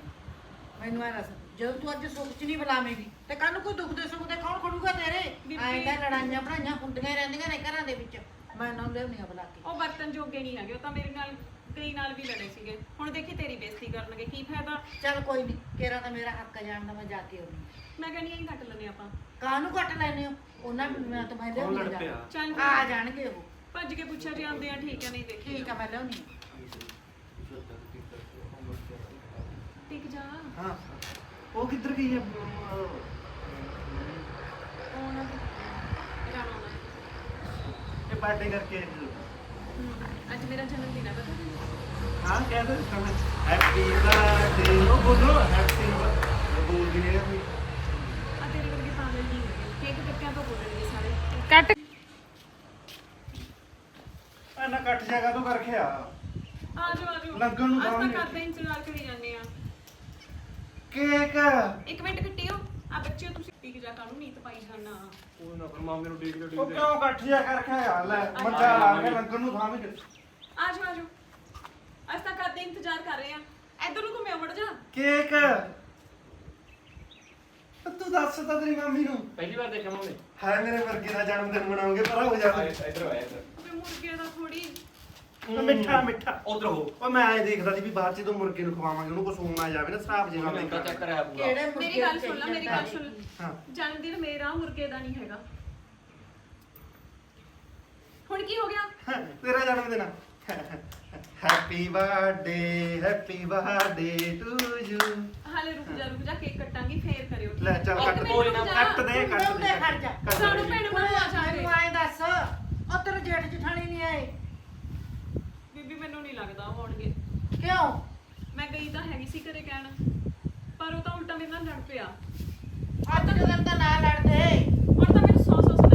ਮੈਨੂੰ ਐ ਦੱਸ। ਜਦੋਂ ਤੂੰ ਅੱਜ ਸੁੱਖ ਚ ਨਹੀਂ ਬੁਲਾਵੇਂਗੀ ਤੇ ਕੱਲ ਨੂੰ ਕੋਈ ਦੁੱਖ ਦੇ ਸੁੱਖ ਦੇ ਕੌਣ ਖੜੂਗਾ ਤੇਰੇ। ਐਂ ਤਾਂ ਲੜਾਈਆਂ ਬਣਾਈਆਂ ਹੁੰਦੀਆਂ ਹੀ ਰਹਿੰਦੀਆਂ ਨੇ ਘਰਾਂ ਦੇ ਵਿੱਚ। ਮੈਂ ਉਹਨਾਂ ਨੂੰ ਲਿਆਉਣੀ ਆ ਬੁਲਾ ਕੇ। ਉਹ ਬਰਤਨ ਜੋਗੇ ਨਹੀਂ ਹੈਗੇ ਉਹ ਤਾਂ ਮੇਰੇ ਨਾਲ ਕਈ ਨਾਲ ਵੀ ਲੜੇ ਸੀਗੇ। ਹੁਣ ਦੇਖੀ ਤੇਰੀ ਬੇਇੱਜ਼ਤੀ ਕਰਨਗੇ ਕੀ ਫਾਇਦਾ? ਚੱਲ ਕੋਈ ਨਹੀਂ ਕੇਰਾ ਤਾਂ ਮੇਰਾ ਹੱਕ ਜਾਣਦਾ ਮੈਂ ਜਾ ਕੇ ਆਉਣੀ ਮੈਂ ਕਹਿੰਦੀ ਆਂ ਕੱਟ ਲੈਨੇ ਆਪਾਂ। ਕਾਹਨੂੰ ਕੱਟ ਲੈਨੇ ਹੋ? ਉਹਨਾਂ ਨੂੰ ਮੈਂ ਤਾਂ ਮੈਂ ਕੌਣ ਲੜ ਪਿਆ ਜਾ ਚੱਲ ਆ ਜਾਣਗੇ ਉਹ। ਭੱਜ ਕੇ ਪੁੱਛਿਆ ਜੇ ਆਉਂਦੇ ਆ ਠੀਕ ਹੈ ਨਹੀਂ ਦੇਖੀ ਠੀਕ ਆ ਮੈਂ ਲਿਆਉਣੀ ਟਿਕ ਜਾ। ਹਾਂ। ਉਹ ਕਿੱਧਰ ਗਈ ਹੈ ਉਹ ਨਾ ਜਾਣਾ ਉਹਨਾਂ ਨੇ। ਇਹ ਬਰਥਡੇ ਕਰਕੇ ਹਮ, ਅੱਜ ਮੇਰਾ ਜਨਮ ਦਿਨ ਹੈ ਪਤਾ ਤੈਨੂੰ? ਹਾਂ ਕਹਿ ਦੋ ਹੈਪੀ ਬਰਥਡੇ ਉਹ ਬੋਲੋ ਹੈਪੀ ਬੋਲ ਵੀ ਨਹੀਂ ਰਿਹਾ ਆ ਤੇਰੇ ਵਰਗੇ ਪਾਗਲ ਨਹੀਂ ਹੈਗੇ ਕੇਕ ਕੱਟਿਆ ਤਾਂ ਬੋਲਣਗੇ ਸਾਰੇ ਕੱਟ। ਐਨਾ ਕੱਟ ਜਾਗਾ ਤੂੰ ਕਰਕੇ ਆ। ਆ ਜਾਓ ਆ ਜਾਓ। ਲੱਗਣ ਨੂੰ ਅੱਜ ਤਾਂ ਖਾਵਾਂਗੇ। ਕਰਦੇ ਇੰਤਜ਼ਾਰ ਕਰੀ ਜਾਂਦੇ ਆ। ਕੇਕ ਇੱਕ ਮਿੰਟ ਕੱਟਿਓ। ਆ ਬੱਚਿਓ ਤੁਸੀਂ ਟਿਕ ਜਾ ਕਾਹਨੂੰ ਨੀਤ ਪਾਈ ਜਾਣਾ ਕੋਈ ਨਾ ਫਿਰ ਮਾਮੇ ਨੂੰ ਡੀਕ ਦੇ ਉਹ ਕਿਉਂ ਕੱਟ ਜਾ ਕਰਕੇ ਆ ਲੈ ਮੰਜਾ ਲਾ ਕੇ ਲੱਗਣ ਨੂੰ ਥਾਂ ਵੀ ਦੇ। ਆ ਜਾਓ ਆ ਜਾਓ। ਅੱਜ ਤਾਂ ਕਰਦੇ ਇੰਤਜ਼ਾਰ ਕਰ ਰਹੇ ਆ ਇੱਧਰ ਨੂੰ ਘੁੰਮਿਓ ਮੜ ਜਾ। ਕੇਕ ਤੂੰ ਦੱਸ ਤਾ ਤੇਰੀ ਮੰਮੀ ਨੂੰ। ਪਹਿਲੀ ਵਾਰ ਦੇਖਿਆ ਮੰਮੀ? ਹਾਏ ਮੇਰੇ ਵਰਗੇ ਦਾ ਜਨਮ ਦਿਨ ਮਨਾਉਂਗੇ ਪਰ ਹੋ ਜਾ। ਇੱਧਰ ਆ ਇੱਧਰ। ਮੁਰਗੇ ਦਾ ਥੋੜੀ ਮਿੱਠਾ ਮਿੱਠਾ। ਉਧਰ ਹੋ। ਉਹ ਮੈਂ ਐ ਦੇਖਦਾ ਸੀ ਵੀ ਬਾਅਦ ਚ ਜਦੋਂ ਮੁਰਗੇ ਨੂੰ ਖਵਾਵਾਂਗੇ ਉਹਨੂੰ ਕੁਝ ਹੋਣਾ ਜਾਵੇ ਨਾ ਸਰਾਪ ਜਿਹਾ ਮੈਂ ਤਾਂ ਚੈੱਕ ਕਰਿਆ ਪੂਰਾ। ਕਿਹੜੇ ਮੁਰਗੇ ਮੇਰੀ ਗੱਲ ਸੁਣ ਲੈ ਮੇਰੀ ਗੱਲ ਸੁਣ ਹਾਂ। ਜਨਮ ਦਿਨ ਮੇਰਾ ਮੁਰਗੇ ਦਾ ਨਹੀਂ ਹੈਗਾ। ਹੁਣ ਕੀ ਹੋ ਗਿਆ? ਤੇਰਾ ਜਨਮ ਦਿਨ happy birthday happy birthday to you ਹਾਲੇ ਰੁਕ ਜਾ ਰੁਕ ਜਾ ਕੇਕ ਕੱਟਾਂਗੀ ਫੇਰ ਕਰਿਓ। ਲੈ ਚੱਲ ਕੱਟ ਕੋਈ ਨਾ, ਜਾ। ਕੱਟ ਦੇ ਕੱਟ ਦੇ। ਖੜ ਜਾ। ਕੱਟ ਦੇ। ਸਾਨੂੰ ਭੈਣ ਬਣਵਾ ਜਾਂਦੇ ਮੈਨੂੰ ਦੱਸ ਉਹ ਤੇਰੇ ਜੇਠ ਜਠਾਣੀ ਨਹੀਂ ਆਏ। ਮੈਨੂੰ ਨਹੀਂ ਲੱਗਦਾ ਹੋਣਗੇ ਕਿਉਂ? ਮੈਂ ਗਈ ਤਾਂ ਹੈਗੀ ਸੀ ਘਰੇ ਕਹਿਣ ਪਰ ਉਹ ਤਾਂ ਉਲਟਾ ਮੇਰੇ ਨਾਲ ਲੜ ਪਿਆ। ਅੱਜ ਤੱਕ ਤਾਂ ਨਾ ਲੜਦੇ। ਹੁਣ ਤਾਂ ਮੈਨੂੰ ਸੌ ਸੌ